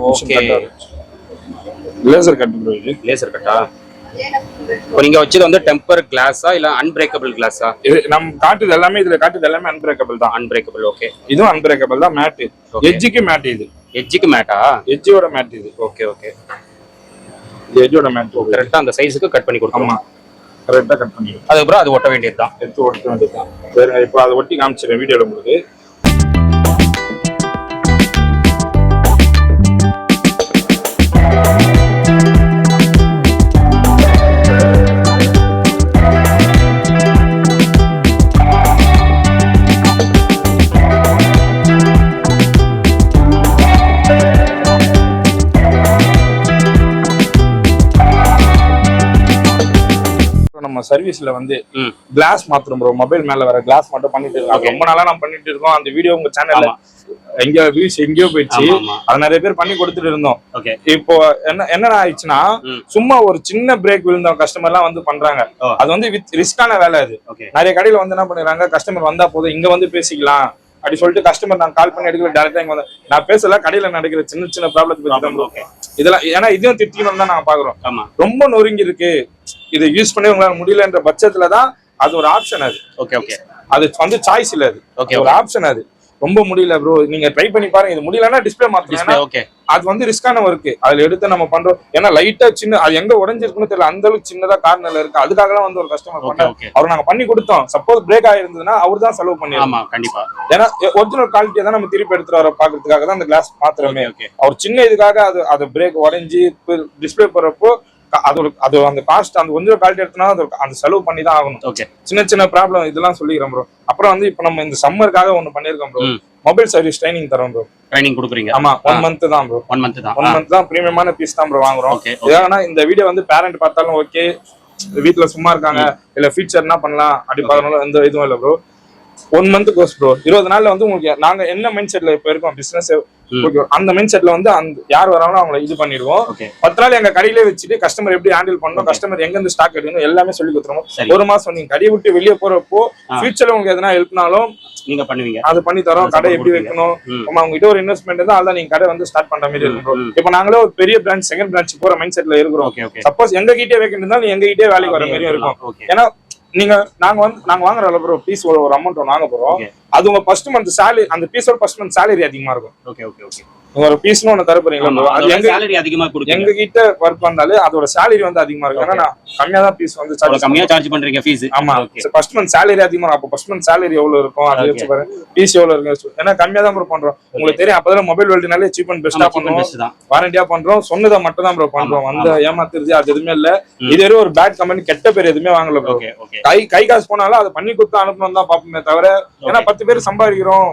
லேசர் கட் ப்ரோ இது.
லேசர் கட்டா இப்போ நீங்க வச்சது வந்து டெம்பர் கிளாஸா இல்ல அன்பிரேக்கபிள் கிளாஸா
இது நம்ம காட்டுது எல்லாமே இதுல காட்டுது எல்லாமே அன்பிரேக்கபிள் தான்.
அன்பிரேக்கபிள் ஓகே
இதுவும் அன்பிரேக்கபிள் தான் மேட். எஜ்ஜுக்கு மேட் இது.
எட்ஜுக்கு மேட்டா
எஜ்ஜோட மேட் இது.
ஓகே ஓகே
இது எஜ்ஜோட மேட்
கரெக்டா அந்த சைஸுக்கு கட் பண்ணி கொடுக்கணும்.
கரெக்டா கட் பண்ணிடுவோம்
அதுக்கப்புறம் அது ஒட்ட வேண்டியதுதான்
எடுத்து ஒட்ட வேண்டியதுதான் சரி இப்போ அதை ஒட்டி காமிச்சிடுறேன் வீடியோல உங்களுக்கு. சர்வீஸ்ல வந்து கிளாஸ் மாத்திரம் ப்ரோ மொபைல் மேல வர கிளாஸ் மட்டும் பண்ணிட்டு இருக்கோம். ரொம்ப நாளா நம்ம பண்ணிட்டு இருக்கோம். அந்த வீடியோ உங்க சேனல்ல. எங்க வியூஸ் எங்கேயோ போயிடுச்சு. அது நிறைய பேர் பண்ணி கொடுத்துட்டு இருந்தோம். இப்போ என்ன என்ன ஆயிடுச்சுன்னா. சும்மா ஒரு சின்ன பிரேக் விழுந்த கஸ்டமர் எல்லாம் வந்து பண்றாங்க. அது வந்து வித் ரிஸ்கான வேலை அது. நிறைய கடையில வந்து என்ன பண்ணிடுறாங்க கஸ்டமர் வந்தா போதும் இங்க வந்து பேசிக்கலாம் அப்படி சொல்லிட்டு கஸ்டமர் நான் கால் பண்ணி எடுக்கல டேரக்டா இங்க வந்து நான் பேசல கடையில நடக்கிற சின்ன சின்ன ப்ராப்ளத்தை பத்தி இதெல்லாம் ஏன்னா இதையும் திட்டிக்கணும் தான் நாங்க பாக்குறோம். ரொம்ப நொறுங்கி இருக்கு. இதை யூஸ் பண்ணி உங்களால முடியலன்ற பட்சத்துல தான் அது ஒரு ஆப்ஷன் அது.
ஓகே ஓகே
அது வந்து சாய்ஸ் இல்ல அது. அது ஒரு ஆப்ஷன் அது. ரொம்ப முடியல ப்ரோ நீங்க ட்ரை பண்ணி பாருங்க. இது முடியலன்னா டிஸ்பிளே மாத்தலாம்
ஓகே
அது வந்து ரிஸ்கான ஒர்க் அதுல எடுத்து நம்ம பண்றோம். ஏன்னா லைட்டா சின்ன அது எங்க உடஞ்சிருக்குன்னு தெரியல. அந்த அளவுக்கு சின்னதா கார்னர்ல இருக்கு. அதுக்காக வந்து ஒரு கஸ்டமர்
ஓகே
பண்ண
ஓகே
அவர் நாங்க பண்ணி கொடுத்தோம். சப்போஸ் பிரேக் ஆயிருந்ததுன்னா அவர் தான் செலவு
ஆமா கண்டிப்பா.
ஏன்னா ஒரிஜினல் குவாலிட்டியை தான் நம்ம திருப்பி எடுத்துட்டு வர பாக்குறதுக்காக தான் அந்த கிளாஸ் மாத்திரமே
ஓகே
அவர் சின்ன இதுக்காக அது அது பிரேக் உடைஞ்சி டிஸ்பிளே போறப்போ க- அது அந்த காஸ்ட் அந்த ஒரிஜினல் குவாலிட்டி எடுத்தனா அது அந்த செலவு பண்ணி தான் ஆகணும்.
ஓகே
சின்ன சின்ன ப்ராப்ளம் இதெல்லாம் சொல்லிக்கிறோம் ப்ரோ அப்புறம் வந்து இப்போ நம்ம இந்த சம்மருக்காக ஒன்னு பண்ணிருக்கோம் ப்ரோ. மொபைல் சர்வீஸ் ட்ரைனிங் தரோம் ப்ரோ
ட்ரைனிங் கொடுக்குறீங்க.
ஆமா ஒன் மந்த் தான் ப்ரோ
ஒன் மந்த் தான்.
ஒன் மந்த் தான் பிரீமியமான பீஸ் தான் ப்ரோ வாங்குறோம். ஏன்னா இந்த வீடியோ வந்து பேரண்ட் பார்த்தாலும் ஓகே வீட்ல சும்மா இருக்காங்க. இல்ல ஃபியூச்சர் என்ன பண்ணலாம் அப்படி பார்க்கணும் எந்த இதுவும் இல்ல bro one month course bro இருபது நாள்ல வந்து உங்களுக்கு நாங்க என்ன மைண்ட் செட்ல இப்ப இருக்கோம்? பிசினஸ். ஓகே அந்த மைண்ட் செட்ல வந்து அந்த யார் வராங்களோ அவங்கள இது பண்ணிடுவோம். பத்து நாள் எங்க கடையிலே வச்சுட்டு கஸ்டமர் எப்படி ஹேண்டில் பண்ணணும் கஸ்டமர் எங்க இருந்து ஸ்டாக் எடுக்கணும் எல்லாமே சொல்லி கொடுத்துருவோம். ஒரு மாசம் நீங்க கடையை விட்டு வெளியே போறப்போ. ஃபியூச்சர்ல உங்களுக்கு எதனா ஹெல்ப்னாலும்
நீங்க பண்ணுவீங்க.
அது பண்ணி தரோம் கடை எப்படி. வைக்கணும்? அவங்க கிட்ட ஒரு இன்வெஸ்ட்மெண்ட் இருந்தா அதான் நீங்க கடை வந்து ஸ்டார்ட் பண்ற மாதிரி இருக்கும். இப்போ நாங்களே ஒரு பெரிய பிரான்ச் செகண்ட் பிரான்ச் போற மைண்ட் செட்ல இருக்கிறோம். சப்போஸ் எங்க கிட்டே வைக்கணும் எங்க கிட்டே வேலைக்கு வர மாதிரியும் இருக்கும். ஏன்னா நீங்க நாங்க வந்து நாங்க வாங்குற ப்ரோ பீஸ் ஒரு அமௌண்ட் வாங்க போறோம். அது உங்க ஃபர்ஸ்ட் மந்த் சேலரி அந்த பீஸோட ஃபர்ஸ்ட் மந்த் சேலரி அதிகமா இருக்கும்.
ஓகே ஓகே ஓகே
ஒரு பீஸ்னு ஒண்ணு தர போறீங்களா? bro? அது எங்க
சேலரி அதிகமா கொடுக்குறீங்க
எங்க கிட்ட ஒர்க் வந்தாலே அதோட சேலரி வந்து அதிகமா இருக்கும். ஏன்னா கம்மியா தான் பீஸ் வந்து charge
கம்மியா சார்ஜ் பண்றீங்க ஃபீஸ்
ஆமா. ஃபர்ஸ்ட் மந்த் சேலரி அதிகமா. அப்போ ஃபர்ஸ்ட் மந்த் சேலரி எவ்வளவு இருக்கும்? அது. வச்சு பாருங்க. பீஸ் எவ்வளவு இருக்கு ஏன்னா கம்மியா தான் ப்ரோ பண்றோம். உங்களுக்கு தெரியும் அப்பதான் மொபைல் வேல்டுனாலே சீப் அண்ட் பெஸ்டா பண்ணுவோம். வாரண்டியா பண்றோம். சொன்னதை மட்டும் தான் ப்ரோ பண்றோம் வந்து ஏமாத்துறது அது எதுவுமே இல்ல.
ம்.
இது வரையும் ஒரு பேட் கம்பெனி கெட்ட பேர் எதுவுமே வாங்கல ப்ரோ கை கை காசு போனாலும் அதை பண்ணி கொடுத்து அனுப்பணும் தான் பாப்போமே தவிர ஏன்னா பத்து பேர் சம்பாதிக்கிறோம்.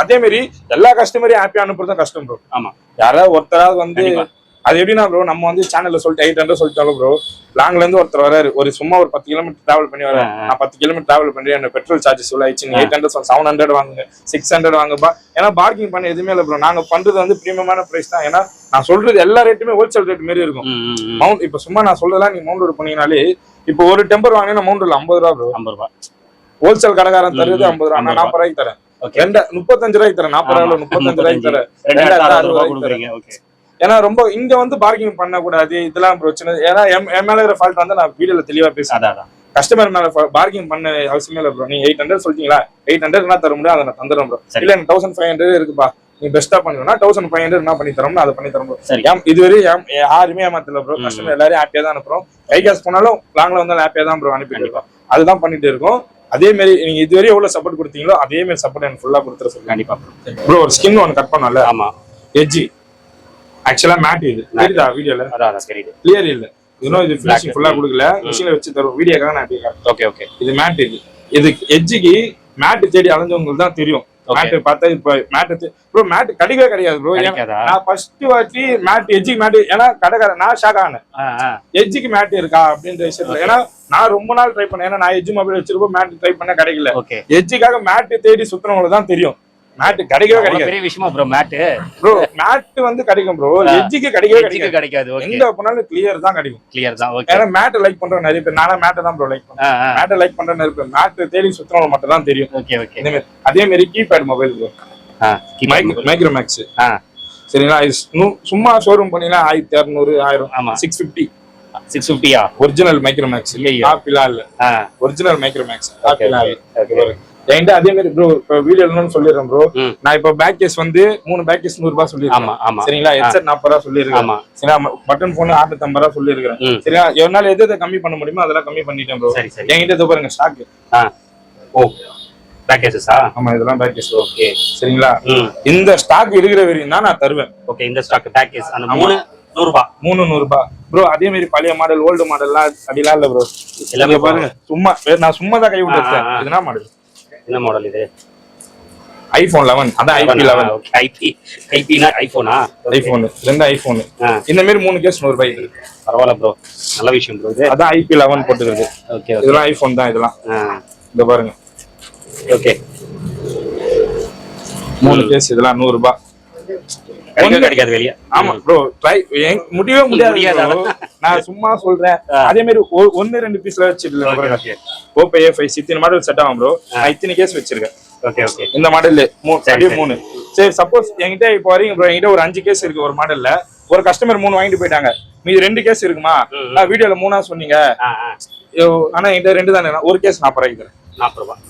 அதே மாதிரி எல்லா கஸ்டமரையும் ஹாப்பியா அனுப்புறது கஷ்டம் ப்ரோ
ஆமா.
யாராவது ஒருத்தராவது வந்து. அது எப்படின்னா ப்ரோ நம்ம வந்து சேனல்ல சொல்லிட்டு எயிட் ஹண்ட்ரட் சொல்லிட்டாலும் ப்ரோ லாங்ல இருந்து ஒருத்தர் வராரு. ஒரு சும்மா ஒரு பத்து கிலோமீட்டர் டிராவல் பண்ணி வர
ஆ, ஆ.
நான் பத்து கிலோமீட்டர் டிராவல் பண்றேன் என்ன பெட்ரோல் சார்ஜஸ் இவ்வளவு ஆயிடுச்சு. எயிட் ஹண்ட்ரட் செவன் ஹண்ட்ரட் வாங்குங்க சிக்ஸ் ஹண்ட்ரட் வாங்குப்பா. ஏன்னா பார்க்கிங் பண்ண எதுவுமே இல்லை ப்ரோ நாங்க பண்றது வந்து பிரீமியமான பிரைஸ் தான். ஏன்னா நான் சொல்றது எல்லா ரேட்டுமே ஹோல்சேல் ரேட் மாரி இருக்கும். மவுண்ட் இப்ப சும்மா நான் சொல்லலாம் நீங்க மவுண்ட் ரோடு பண்ணீங்கனாலே இப்போ ஒரு டெம்பர் வாங்கினா மவுண்ட் ரோடு ஐம்பது ரூபா ப்ரோ
ஐம்பது ரூபாய்
ஹோல்சேல் கடைக்காரன் தருது. ஐம்பது ரூபா. நான் நாற்பது ரூபாய்க்கு தரேன் ரெண்டு முப்பத்தஞ்சு ரூபாய்க்கு தரேன். நாற்பது ரூபாய் முப்பத்தஞ்சு ரூபாய்க்கு தரேன்.
ரெண்டாயிரத்தி ரூபாய்
ஏன்னா ரொம்ப இங்க வந்து பார்க்கிங் பண்ணக்கூடாது. இதெல்லாம் பிரச்சனை ஏன்னா என் மேல இருக்கிற ஃபால்ட் வந்து நான் வீடியோல தெளிவா பேசுறேன். கஸ்டமர் மேல பார்க்கிங் பண்ண அவசியமே இல்லை ப்ரோ நீங்க எயிட் ஹண்ட்ரட் சொல்லிட்டீங்களா? எயிட் ஹண்ட்ரட் என்ன தர முடியும்? அதை நான் தந்துடுறேன் ப்ரோ. இல்ல எனக்கு தௌசண்ட் ஃபைவ் ஹண்ட்ரட் இருக்குப்பா. நீ பெஸ்டா பண்ணுவேன்னா தௌசண்ட் ஃபைவ் ஹண்ட்ரட் என்ன பண்ணி தரோம்னா அதை பண்ணி தரோம் இதுவரை யாருமே ஏமாத்தல ப்ரோ கஸ்டமர் எல்லாரையும் ஹாப்பியா தான் அனுப்புறோம் கை காசு போனாலும் லாங்ல வந்தாலும் ஹாப்பியா தான் ப்ரோ அனுப்பிட்டு இருக்கோம் அதுதான் பண்ணிட்டு இருக்கோம். அதே மாதிரி நீங்க இதுவரை எவ்வளவு சப்போர்ட் கொடுத்தீங்களோ அதே மாதிரி சப்போர்ட் எனக்கு ஃபுல்லா கொடுத்துற சொல்லுங்க.
கண்டிப்பா.
ப்ரோ ஒரு ஸ்கின் ஒன்று கட் பண்ணல
ஆமா.
எஜ்ஜி ஆக்சுவலா மேட் இது. தெரியுதா வீடியோல கிளியர் இல்ல. இன்னும் இது ஃபினிஷிங் ஃபுல்லா கொடுக்கல. மிஷின்ல வச்சு தரும் வீடியோக்காக நான்.
ஓகே ஓகே
இது மேட் இது. இது எஜ்ஜிக்கு மேட் தேடி அலைஞ்சவங்களுக்கு தான் தெரியும். மேட் பார்த்தா இப்ப மேட் ப்ரோ மேட் கிடைக்கவே கிடையாது ப்ரோ? நான் ஃபர்ஸ்ட் வாட்டி மேட் எஜ்ஜிக்கு மேட் ஏன்னா கடைக்கார நான் ஷாக் ஆனேன். எஜ்ஜிக்கு மேட் இருக்கா அப்படின்ற விஷயத்துல. ஏன்னா நான் ரொம்ப நாள் ட்ரை பண்ணேன். ஏன்னா நான் எஜ்ஜி மொபைல் வச்சிருப்போம் மேட் ட்ரை பண்ண கிடைக்கல. எஜ்ஜிக்காக மேட் தேடி சுத்துறவங்களுக்கு தான் தெரியும். மேட் கிடைக்கவே கிடைக்காது.
பெரிய விஷயமா ப்ரோ மேட்டு
ப்ரோ மேட் வந்து கிடைக்கும் ப்ரோ எஜ்ஜிக்கு கிடைக்கவே கிடைக்காது.
கிடைக்காது
எங்க போனாலும் கிளியர் தான் கிடைக்கும்.
கிளியர் தான் ஓகே
ஏன்னா மேட் லைக் பண்றவங்க நிறைய பேர். நானும் மேட்டை தான் ப்ரோ லைக் மேட்டை லைக் பண்றேன் நிறைய பேர். மேட் தேடி சுத்துறவங்க மட்டும் தான் தெரியும்.
ஓகே ஓகே
அதே மாதிரி keypad mobile bro. Micromax சரிங்களா? இது சும்மா ஷோரூம் பண்ணீங்கன்னா ஆயிரத்தி இரநூறு ஆயிரம்.
ஆமா.
சிக்ஸ் ஃபிஃப்டி
சிக்ஸ் ஃபிஃப்டியா
ஒரிஜினல் மைக்ரோ மேக்ஸ்
ஐயையோ.
காப்பிலாம் இல்ல ஒரிஜினல் மைக்ரோ மேக்ஸ் காப்பிலாம் இல்ல என்கிட்ட அதே மாதிரி ப்ரோ இப்போ வீடியோ என்னன்னு சொல்லிடுறேன் ப்ரோ நான் இப்போ பேக் கேஸ் வந்து மூணு பேக் கேஸ் நூறு ரூபாய் சொல்லிருக்கேன் சரிங்களா? ஹெட்செட் நாற்பது ரூபா சொல்லியிருக்கேன்.
ஆமா.
சரிங்களா? பட்டன் போன் ஆயிரத்தி ஐம்பது ரூபா சொல்லியிருக்கேன்.
ம்.
சரியா? என்னால எது எதை கம்மி பண்ண முடியுமோ அதெல்லாம் கம்மி பண்ணிட்டேன் ப்ரோ என்கிட்ட இதோ பாருங்க ஸ்டாக்
ஓ பேக்கேஜஸா
ஆமா இதெல்லாம் பேக் கேஸ்
ஓகே.
சரிங்களா? இந்த ஸ்டாக் இருக்கிற வரையும் தான் நான் தருவேன்.
ஓகே இந்த ஸ்டாக் பேக்கேஜ் அந்த மூணு நூறுபா
மூணு நூறு ரூபாய். ப்ரோ அதே மாதிரி பழைய மாடல் ஓல்டு மாடல்லாம் அப்படிலாம் இல்ல ப்ரோ
எல்லாமே
பாருங்க சும்மா நான் சும்மா தான் கை விட்டு
ஆ,
எடுத்தேன்
ஆ, ஆ.
இது என்ன மாடல்
என்ன மாடல் இது?
ஐபோன் லெவன் அதான் ஐபி லெவன்
ஐபி ஐபினா ஐபோனா
ஐபோன் ரெண்டு ஐபோன் இந்த மாதிரி மூணு கேஸ் நூறு ரூபாய். இருக்கு
பரவாயில்ல ப்ரோ நல்ல விஷயம் ப்ரோ இது.
அதான் ஐபி லெவன் போட்டுருக்கு
ஓகே
இதெல்லாம் ஐபோன் தான் இதெல்லாம். இந்த பாருங்க.
ஓகே
மூணு கேஸ் இதெல்லாம் நூறு ரூபாய்.
கிடைக்காது வெளியே?
ஆமா ப்ரோ ட்ரை முடியவே முடியாது. நான் சும்மா சொல்றேன். அதே மாதிரி ஒ- ஒண்ணு ரெண்டு பீஸ்ல வச்சிருக்கேன் ஓப்போ ஏ ஃபைவ் இத்தனை மாடல் செட் ஆகும் ப்ரோ நான் இத்தனை கேஸ் வச்சிருக்கேன்.
ஓகே ஓகே
இந்த மாடல் மூணு
சரி.
மூணு. சப்போஸ் என்கிட்ட இப்போ வரீங்க ப்ரோ என்கிட்ட ஒரு அஞ்சு கேஸ் இருக்கு ஒரு மாடல்ல ஒரு கஸ்டமர் மூணு வாங்கிட்டு போயிட்டாங்க. மீதி ரெண்டு கேஸ் இருக்குமா. நான் வீடியோல மூணா சொன்னீங்க. ஆனா என்கிட்ட ரெண்டு தானே? ஒரு கேஸ் நான்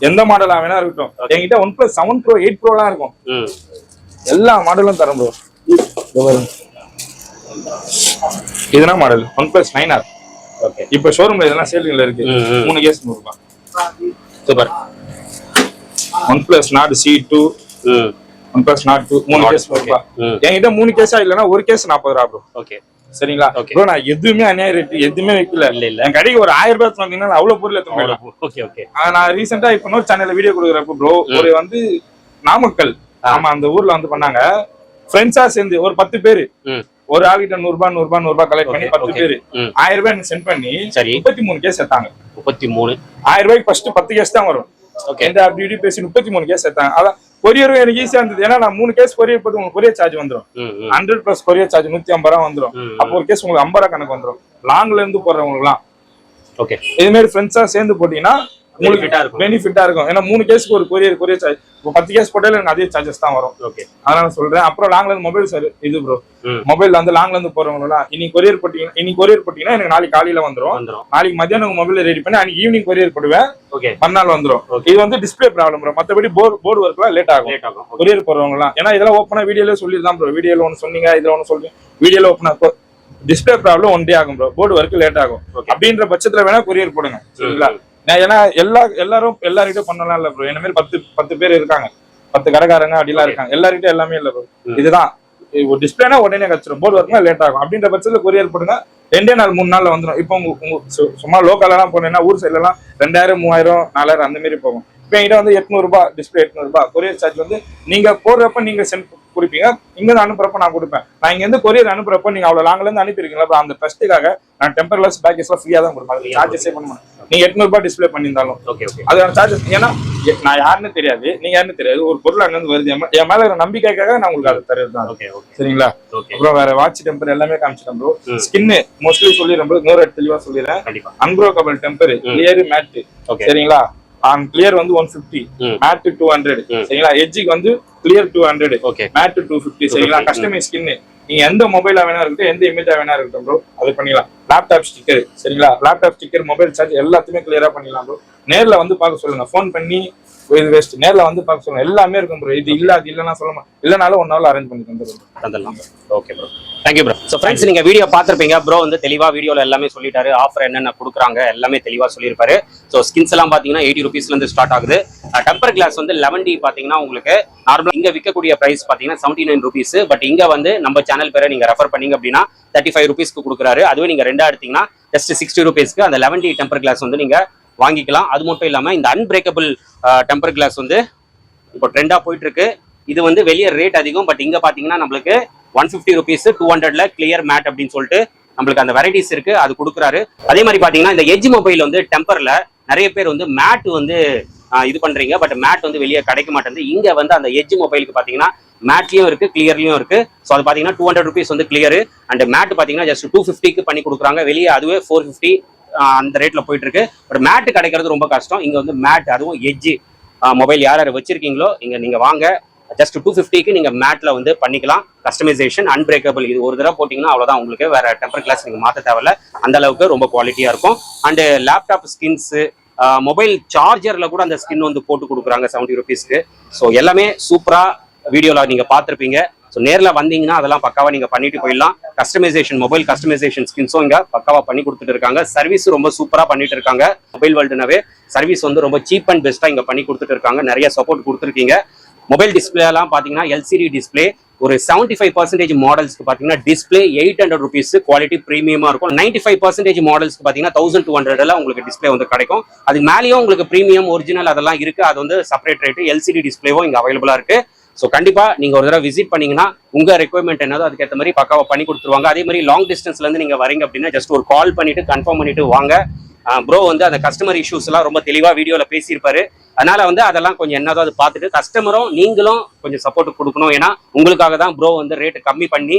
எந்த மாடலா வேணா இருக்கட்டும். என்கிட்ட one plus seven bro eight ப்ரோலாம் இருக்கும். எல்லா மாடலும் தரேன் ப்ரோ இதுனா model OnePlus nine R
okay
இப்போ ஷோரூம்ல இதெல்லாம் சேலிங்ல இருக்கு. மூணு கேஸ் நூறு ரூபாய்.
Super.
OnePlus Nord C two OnePlus Nord two மூணு கேஸ் நூறு. ரூபாய். என்கிட்ட மூணு கேஸா இல்லைன்னா ஒரு கேஸ் நாற்பது ரூபா ப்ரோ
ஓகே
சரிங்களா. ப்ரோ நான் எதுவுமே அநியாய ரேட் எதுவுமே வைக்கல.
இல்ல இல்ல.
என் கடைக்கு ஒரு ஆயிரம் ரூபாய் வந்தீங்கன்னா அவ்வளவு பொருள் எடுத்து
ஓகே ஓகே
நான் ரீசெண்டா இப்ப இன்னொரு சேனல்ல வீடியோ கொடுக்குறப்ப ப்ரோ ஒரு வந்து நாமக்கல். ஆமா அந்த ஊர்ல வந்து பண்ணாங்க. ஃப்ரெண்ட்ஸா சேர்ந்து ஒரு பத்து பேரு. ஒரு ஆள்கிட்ட நூறு ரூபாய் நூறு ரூபாய் நூறு ரூபாய் கலெக்ட் பண்ணி பத்து. பேரு ஆயிரம் ரூபாய் எனக்கு சென்ட் பண்ணி
சரி.
முப்பத்தி மூணு கேஸ் எடுத்தாங்க.
முப்பத்தி மூணு
ஆயிரம் ரூபாய்க்கு ஃபர்ஸ்ட் பத்து கேஸ் தான் வரும்.
ஓகே
எந்த அப்படி இப்படி பேசி முப்பத்தி மூணு கேஸ் எடுத்தாங்க. அதான் கொரியரும் எனக்கு ஈஸியா இருந்தது. ஏன்னா நான் மூணு கேஸ் கொரியர் போட்டு உங்களுக்கு கொரியர் சார்ஜ் வந்துடும் ஹண்ட்ரட் பிளஸ் கொரியர் சார்ஜ் நூத்தி ஐம்பது ரூபா வந்துடும். அப்போ ஒரு கேஸ் உங்களுக்கு ஐம்பது ரூபா கணக்கு வந்துடும் லாங்ல இருந்து போடுறவங்களுக்குலாம்.
ஓகே
இது மாதிரி ஃப்ரெண்ட்ஸா சேர்ந்து போட்டீங்கன்னா உங்களுக்கு. பெனிஃபிட்டா இருக்கும். ஏன்னா மூணு கேஸ்க்கு ஒரு கொரியர் கொரியர் சார்ஜ் இப்போ பத்து கேஸ் போட்டாலும் எனக்கு அதே சார்ஜஸ் தான் வரும்.
ஓகே
அதனால சொல்றேன். அப்புறம் லாங்ல இருந்து மொபைல் சார் இது ப்ரோ
ம்.
மொபைல்ல வந்து லாங்ல இருந்து போறவங்கலாம் இன்னைக்கு கொரியர் போட்டீங்கன்னா இன்னைக்கு கொரியர் போட்டீங்கன்னா எனக்கு நாளைக்கு காலையில வந்துரும். நாளைக்கு மத்தியானம் உங்க மொபைல் ரெடி பண்ணி அன்னைக்கு ஈவினிங் கொரியர் போடுவேன்.
ஓகே
மறுநாள் வந்துரும். இது வந்து டிஸ்ப்ளே ப்ராப்ளம் ப்ரோ மத்தபடி போர்டு போர்டு ஒர்க்லாம் லேட் ஆகும்.
லேட் ஆகும்.
கொரியர் போறவங்கலாம் ஏன்னா இதெல்லாம் ஓப்பனா வீடியோல சொல்லிதான் ப்ரோ வீடியோல ஒன்னு சொன்னீங்க இதுல ஒன்னு சொல்றீங்க வீடியோல ஓப்பனா டிஸ்ப்ளே ப்ராப்ளம் ஒன் டே ஆகும் ப்ரோ போர்டு ஒர்க் லேட் ஆகும். அப்படின்ற பட்சத்துல வேணா கொரியர் போடுங்க. சரிங்களா? ஏன்னா எல்லா எல்லாரும் எல்லார்கிட்ட பண்ணலாம் இல்ல ப்ரோ என்ன மாதிரி பத்து பத்து பேர் இருக்காங்க. பத்து கடைக்காரங்க அப்படிலாம் இருக்காங்க. எல்லார்கிட்ட எல்லாமே இல்ல ப்ரோ. இதுதான். ஒரு டிஸ்பிளேனா உடனே கச்சிரும் போர்டு ஒர்க்னா லேட் ஆகும். அப்படின்ற பட்சத்துல கொரியர் போடுங்க. ரெண்டே நாள் மூணு நாள்ல வந்துடும் இப்போ உங்க சும்மா லோக்கல்லாம் போனீங்கன்னா ஊர் சைட்ல எல்லாம் ரெண்டாயிரம் மூவாயிரம் நாலாயிரம் அந்த மாதிரி போகும். இப்போ என்கிட்ட வந்து எட்நூறு ரூபாய் டிஸ்பிளே எட்நூறு ரூபாய் கொரியர் சார்ஜ் வந்து நீங்க போடுறப்ப நீங்க சென்ட் கொடுப்பீங்க. இங்க இருந்து அனுப்புறப்ப நான் கொடுப்பேன். நான் இங்க இருந்து கொரியர் அனுப்புறப்ப நீங்க அவ்வளவு லாங்ல இருந்து அனுப்பிருக்கீங்களா அப்புறம் அந்த ட்ரஸ்ட்டுக்காக நான் டெம்பர்லெஸ் பேக்கேஜ்லாம் ஃப்ரீயா தான் கொடுப்பேன். சார்ஜஸே பண்ண மாட்டேன். நீங்க எட்நூறு ரூபாய் டிஸ்பிளே பண்ணியிருந்தாலும்.
ஓகே ஓகே
அதுக்கான சார்ஜஸ் ஏன்னா நான் யாருன்னு தெரியாது. நீங்க யாருன்னு தெரியாது. ஒரு பொருள் அங்க இருந்து வருது. என் மேல இருக்கிற நம்பிக்கைக்காக நான் உங்களுக்கு அதை தருது தான்.
ஓகே ஓகே
சரிங்களா? அப்புறம் வேற வாட்ச் டெம்பர் எல்லாமே காமிச்சிட்டேன் ப்ரோ. ஸ்கின்னு மோஸ்ட்லி சொல்லிடுறேன் bro. இன்னொரு இடத்துல தெளிவா சொல்லிடுறேன். Unbreakable temper. Clear matte
okay
சரிங்களா? ஆன் கிளியர் வந்து one fifty matte two hundred. சரிங்களா? எட்ஜுக்கு வந்து clear two hundred
okay
matte two fifty சரிங்களா?
250,
கஸ்டமைஸ் ஸ்கின் நீங்க எந்த மொபைலா வேணா இருக்கட்டும் எந்த இமேஜா வேணா இருக்கட்டும் ப்ரோ அது பண்ணிக்கலாம். லேப்டாப் ஸ்டிக்கர் சரிங்களா? லேப்டாப் ஸ்டிக்கர் மொபைல் சார்ஜ் எல்லாத்தையுமே கிளியரா பண்ணிடலாம் ப்ரோ நேர்ல வந்து பார்க்க சொல்லுங்க. ஃபோன் பண்ணி இது வேஸ்ட் நேரில் வந்து பார்க்க சொல்லுங்க. எல்லாமே இருக்கும் ப்ரோ இது இல்லை அது இல்லைன்னா சொல்ல மாட்டேன் இல்லைனாலும் ஒன் ஹவர் அரேஞ்ச் பண்ணி தந்துடுறோம்
தந்துடலாம் okay bro thank you bro so friends நீங்கள் வீடியோ பார்த்துருப்பீங்க. ப்ரோ வந்து தெளிவாக வீடியோவில் எல்லாமே சொல்லிட்டாரு. ஆஃபர் என்னென்ன கொடுக்குறாங்க எல்லாமே தெளிவாக சொல்லியிருப்பாரு. ஸோ ஸ்கின்ஸ் எல்லாம் பார்த்தீங்கன்னா எயிட்டி ருபீஸ்லேருந்து ஸ்டார்ட் ஆகுது. Uh, டெம்பர் கிளாஸ் வந்து லெவன் டி பார்த்தீங்கன்னா உங்களுக்கு நார்மலாக இங்கே விற்கக்கூடிய பிரைஸ் பார்த்தீங்கன்னா செவன்ட்டி நைன் ருபீஸ் பட் இங்கே வந்து நம்ம சேனல் பேரை நீங்கள் ரெஃபர் பண்ணீங்க அப்படின்னா தேர்ட்டி ஃபைவ் ருபீஸ்க்கு கொடுக்குறாரு. அதுவே நீங்கள் ரெண்டா எடுத்தீங்கன்னா ஜஸ்ட் சிக்ஸ்டி ருபீஸ்க்கு அந்த லெவன் டி டெம்பர் கிளாஸ் வந்து நீங்கள் வாங்கிக்கலாம். அது மட்டும் இல்லாமல் இந்த அன்பிரேக்கபிள் டெம்பர் கிளாஸ் வந்து இப்போ ட்ரெண்டாக போயிட்டு இருக்கு இது வந்து வெளியே ரேட் அதிகம். பட் இங்கே பார்த்தீங்கன்னா நம்மளுக்கு ஒன் ஃபிஃப்டி ருபீஸ் டூ ஹண்ட்ரட்ல கிளியர் மேட் அப்படின்னு சொல்லிட்டு நம்மளுக்கு அந்த வெரைட்டிஸ் இருக்கு. அது கொடுக்குறாரு. அதே மாதிரி பார்த்தீங்கன்னா இந்த எஜ் மொபைல் வந்து டெம்பரில் நிறைய பேர் வந்து மேட் வந்து இது பண்ணுறீங்க பட் மேட் வந்து வெளியே கிடைக்க மாட்டேங்குது. இங்கே வந்து அந்த எஜ் மொபைலுக்கு பார்த்தீங்கன்னா மேட்லேயும் இருக்குது கிளியர்லையும் இருக்குது ஸோ அது பார்த்தீங்கன்னா டூ ஹண்ட்ரட் ருபீஸ் வந்து கிளியர் அண்ட் மேட் பார்த்தீங்கன்னா ஜஸ்ட் டூ ஃபிஃப்டிக்கு பண்ணி கொடுக்குறாங்க. வெளியே அதுவே ஃபோர் ஃபிஃப்டி அந்த ரேட்ல போயிட்டு இருக்கு பட் மேட் கிடைக்கிறது ரொம்ப கஷ்டம். இங்க வந்து மேட் அதுவும் எஜ்ஜு மொபைல் யார் யார் வச்சிருக்கீங்களோ இங்க நீங்க வாங்க. ஜஸ்ட் டூ ஃபிஃப்டிக்கு நீங்க மேட்ல வந்து பண்ணிக்கலாம். கஸ்டமைசேஷன் அன்பிரேக்கபிள் இது ஒரு தடவை போட்டிங்கன்னா அவ்வளவுதான். உங்களுக்கு வேற டெம்பர் கிளாஸ் நீங்க மாத்த தேவையில்ல. அந்த அளவுக்கு ரொம்ப குவாலிட்டியா இருக்கும். அண்ட் லேப்டாப் ஸ்கின்ஸ் மொபைல் சார்ஜர்ல கூட அந்த ஸ்கின் வந்து போட்டு கொடுக்குறாங்க செவன்டி ருபீஸ்க்கு ஸோ எல்லாமே சூப்பரா வீடியோல நீங்க பார்த்துருப்பீங்க. ஸோ நேரில் வந்தீங்கன்னா அதெல்லாம் பக்காவாக நீங்கள் பண்ணிட்டு போயிடலாம். கஸ்டமைசேஷன் மொபைல் கஸ்டமைசேஷன் ஸ்கின்ஸும் இங்கே பக்காவாக பண்ணி கொடுத்துட்டு இருக்காங்க. சர்வீஸ் ரொம்ப சூப்பராக பண்ணிட்டு இருக்காங்க. மொபைல் வேர்ல்டுனாவே சர்வீஸ் வந்து ரொம்ப சீப் அண்ட் பெஸ்ட்டாக இங்கே பண்ணி கொடுத்துட்டு இருக்காங்க. நிறைய சப்போர்ட் கொடுத்துருக்கீங்க. மொபைல் டிஸ்பிளேலாம் பார்த்தீங்கன்னா எல்சிடி டிஸ்பிளே ஒரு செவன்டி ஃபைவ் பர்சன்டேஜ் மாடல்ஸ்க்கு பார்த்தீங்கன்னா display eight hundred rupees quality ப்ரீமியமாக இருக்கும். நைன்டி ஃபைவ் பர்சன்டேஜ் மாடல்ஸ்க்கு பார்த்தீங்கன்னா தௌசண்ட் டூ ஹண்ட்ரட்ல உங்களுக்கு டிஸ்பிளே வந்து கிடைக்கும். அதுக்கு மேலேயும் உங்களுக்கு ப்ரீமியம் ஒரிஜினல் அதெல்லாம் இருக்குது அது வந்து செப்பரேட் ரேட்டு எல்சிடி டிஸ்பிளேவும் இங்கே அவைலபிளாக இருக்குது ஸோ கண்டிப்பாக நீங்கள் ஒரு தடவை விசிட் பண்ணீங்கன்னா உங்கள் ரெக்குவயர்மெண்ட் என்னதோ அதுக்கேற்ற மாதிரி பக்காவாக பண்ணி கொடுத்துருவாங்க. அதே மாதிரி லாங் டிஸ்டன்ஸ்லேருந்து நீங்கள் வரீங்க அப்படின்னா ஜஸ்ட் ஒரு கால் பண்ணிவிட்டு கன்ஃபார்ம் பண்ணிட்டு வாங்க. ப்ரோ வந்து அந்த கஸ்டமர் இஷ்யூஸ்லாம் ரொம்ப தெளிவாக வீடியோவில் பேசியிருப்பாரு. அதனால வந்து அதெல்லாம் கொஞ்சம் என்னதோ அதை பார்த்துட்டு கஸ்டமரும் நீங்களும் கொஞ்சம் சப்போர்ட் கொடுக்கணும். ஏன்னா உங்களுக்காக தான் ப்ரோ வந்து ரேட்டு கம்மி பண்ணி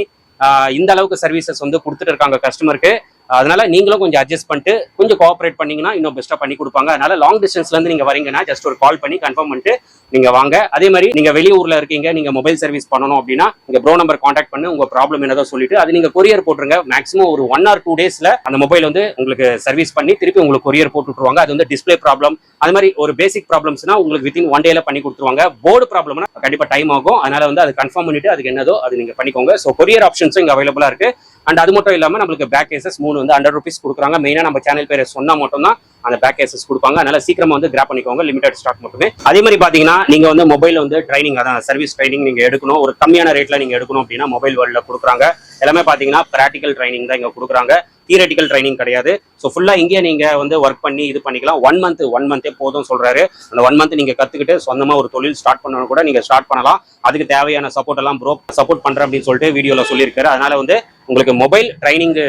இந்த அளவுக்கு சர்வீசஸ் வந்து கொடுத்துட்டு இருக்காங்க கஸ்டமருக்கு அதனால நீங்களும் கொஞ்சம் அட்ஜஸ்ட் பண்ணிட்டு கொஞ்சம் கோஆப்ரேட் பண்ணீங்கன்னா இன்னும் பெஸ்ட்டாக பண்ணி கொடுப்பாங்க. அதனால லாங் டிஸ்டன்ஸ்ல இருந்து வரீங்கன்னா ஜஸ்ட் ஒரு கால் பண்ணி கன்ஃபார்ம் பண்ணிட்டு நீங்கள் வாங்க. அதே மாதிரி நீங்கள் வெளியூரில் இருக்கீங்க நீங்கள் மொபைல் சர்வீஸ் பண்ணணும் அப்படின்னா நீங்கள் ப்ரோ நம்பர் காண்டாக்ட் பண்ணி உங்கள் ப்ராப்ளம் என்னதோ சொல்லிட்டு அது நீங்கள் கொரியர் போட்டுருங்க. மேக்ஸிமம் ஒரு ஒன் ஆர் டூ டேஸில் அந்த மொபைல் வந்து உங்களுக்கு சர்வீஸ் பண்ணி திருப்பி உங்களுக்கு கொரியர் போட்டு விட்டுருவாங்க. அது வந்து டிஸ்பிளே ப்ராப்ளம் அது மாதிரி ஒரு பேசிக் ப்ராப்ளம்ஸ்னா உங்களுக்கு வித்தின் ஒன் டேல பண்ணி கொடுத்துருவாங்க. போர்டு ப்ராப்ளம்னா கண்டிப்பாக டைம் ஆகும். அதனால வந்து அது கன்ஃபார்ம் பண்ணிட்டு அதுக்கு என்னதோ அது நீங்கள் பண்ணிக்கோங்க. ஸோ கொரியர் ஆப்ஷன்ஸும் இங்கே அவைலபிளா இருக்கு. அண்ட் அது மட்டும் இல்லாமல் நம்மளுக்கு பேக் கேசஸ் மூணு வந்து ஹண்ட்ரட் ருபீஸ் கொடுக்குறாங்க. மெயினாக நம்ம சேனல் பேர் சொன்னால் மட்டும் தான் அந்த பேக் கேசஸ் கொடுப்பாங்க. அதனால சீக்கிரமாக வந்து கிராப் பண்ணிக்கோங்க. லிமிடெட் ஸ்டாக் மட்டுமே. அதே மாதிரி பார்த்தீங்கன்னா நீங்கள் வந்து மொபைல் வந்து ட்ரைனிங் அதான் சர்வீஸ் ட்ரைனிங் நீங்கள் எடுக்கணும். ஒரு கம்மியான ரேட்டில் நீங்கள் எடுக்கணும் அப்படின்னா மொபைல் வேர்ல்டில் கொடுக்குறாங்க. எல்லாமே பார்த்தீங்கன்னா ப்ராக்டிக்கல் ட்ரைனிங் தான் இங்கே கொடுக்குறாங்க. தியரட்டிக்கல் ட்ரைனிங் கிடையாது. ஸோ ஃபுல்லாக இங்கே நீங்கள் வந்து ஒர்க் பண்ணி இது பண்ணிக்கலாம். ஒன் மந்த் ஒன் மந்த்தே போதும் சொல்கிறாரு அந்த ஒன் மந்த் நீங்கள் கற்றுக்கிட்டு சொந்தமாக ஒரு தொழில் ஸ்டார்ட் பண்ணணும் கூட நீங்கள் ஸ்டார்ட் பண்ணலாம். அதுக்கு தேவையான சப்போர்ட் எல்லாம் ப்ரோ சப்போர்ட் பண்ணுறேன் அப்படின்னு சொல்லிட்டு வீடியோவில் சொல்லியிருக்காரு. அதனால் வந்து உங்களுக்கு மொபைல் ட்ரைனிங்கு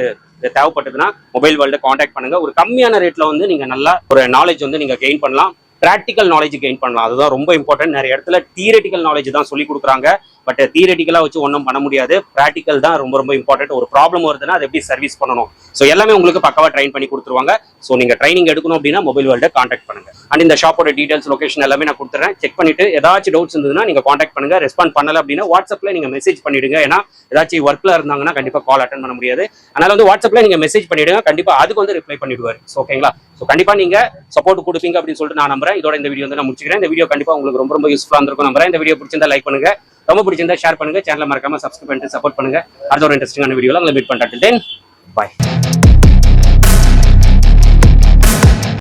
தேவைப்பட்டதுன்னா மொபைல் வேர்ல்டு காண்டாக்ட் பண்ணுங்க. ஒரு கம்மியான ரேட்ல வந்து நீங்க நல்லா ஒரு நாலேஜ் வந்து நீங்க கெயின் பண்ணலாம். ப்ராக்டிக்கல் நாலேஜ் கெயின் பண்ணலாம். அதுதான் ரொம்ப இம்பார்ட்டன்ட் நிறைய இடத்துல தியரட்டிக்கல் நாலேஜ் தான் சொல்லி கொடுக்குறாங்க. பட் தியரட்டிக்கலாக வச்சு ஒன்றும் பண்ண முடியாது. ப்ராக்டிக்கல் தான் ரொம்ப ரொம்ப இம்பார்ட்டன்ட் ஒரு ப்ராப்ளம் வருதுன்னா அதை எப்படி சர்வீஸ் பண்ணணும்? ஸோ எல்லாமே உங்களுக்கு பக்கவா ட்ரைன் பண்ணி கொடுத்துருவாங்க. ஸோ நீங்கள் ட்ரைனிங் எடுக்கணும் அப்படின்னா மொபைல் வேர்ல்டை காண்டாக்ட் பண்ணுங்க. அண்ட் இந்த ஷாப்போட டீடைல்ஸ் லொகேஷன் எல்லாமே நான் கொடுத்துறேன். செக் பண்ணிட்டு ஏதாச்சும் டவுட்ஸ் இருந்ததுன்னா நீங்கள் காண்டாக்ட் பண்ணுங்க. ரெஸ்பாண்ட் பண்ணல அப்படின்னா வாட்ஸ்அப்பில் நீங்கள் மெசேஜ் பண்ணிடுங்க. ஏன்னா ஏதாச்சும் ஒர்க்கில் இருந்தாங்கன்னா கண்டிப்பாக கால் அட்டன் பண்ண முடியாது. அதனால வந்து வாட்ஸ்அப்ல நீங்கள் மெசேஜ் பண்ணிடுங்க. கண்டிப்பாக அதுக்கு வந்து ரிப்ளை பண்ணிவிடுவார் ஓகேங்களா ஸோ கண்டிப்பாக நீங்கள் சப்போர்ட் கொடுப்பீங்க அப்படின்னு சொல்லிட்டு நான் நம்புறேன். இதோட இந்த வீடியோ வந்து நான் முடிச்சுக்கிறேன். இந்த வீடியோ கண்டிப்பாக உங்களுக்கு ரொம்ப ரொம்ப யூஸ்ஃபுல்லாக இருந்திருக்கும் நம்புறேன். இந்த வீடியோ பிடிச்சிருந்தா லைக் பண்ணுங்க. ரொம்ப பிடிச்சிருந்தா ஷேர் பண்ணுங்க. சேனலை மறக்காம சப்ஸ்கிரைப் பண்ணிட்டு சப்போர்ட் பண்ணுங்க. அடுத்த ஒரு இன்ட்ரெஸ்டிங்கான வீடியோல உங்களை மீட் பண்ணுறேன் பாய்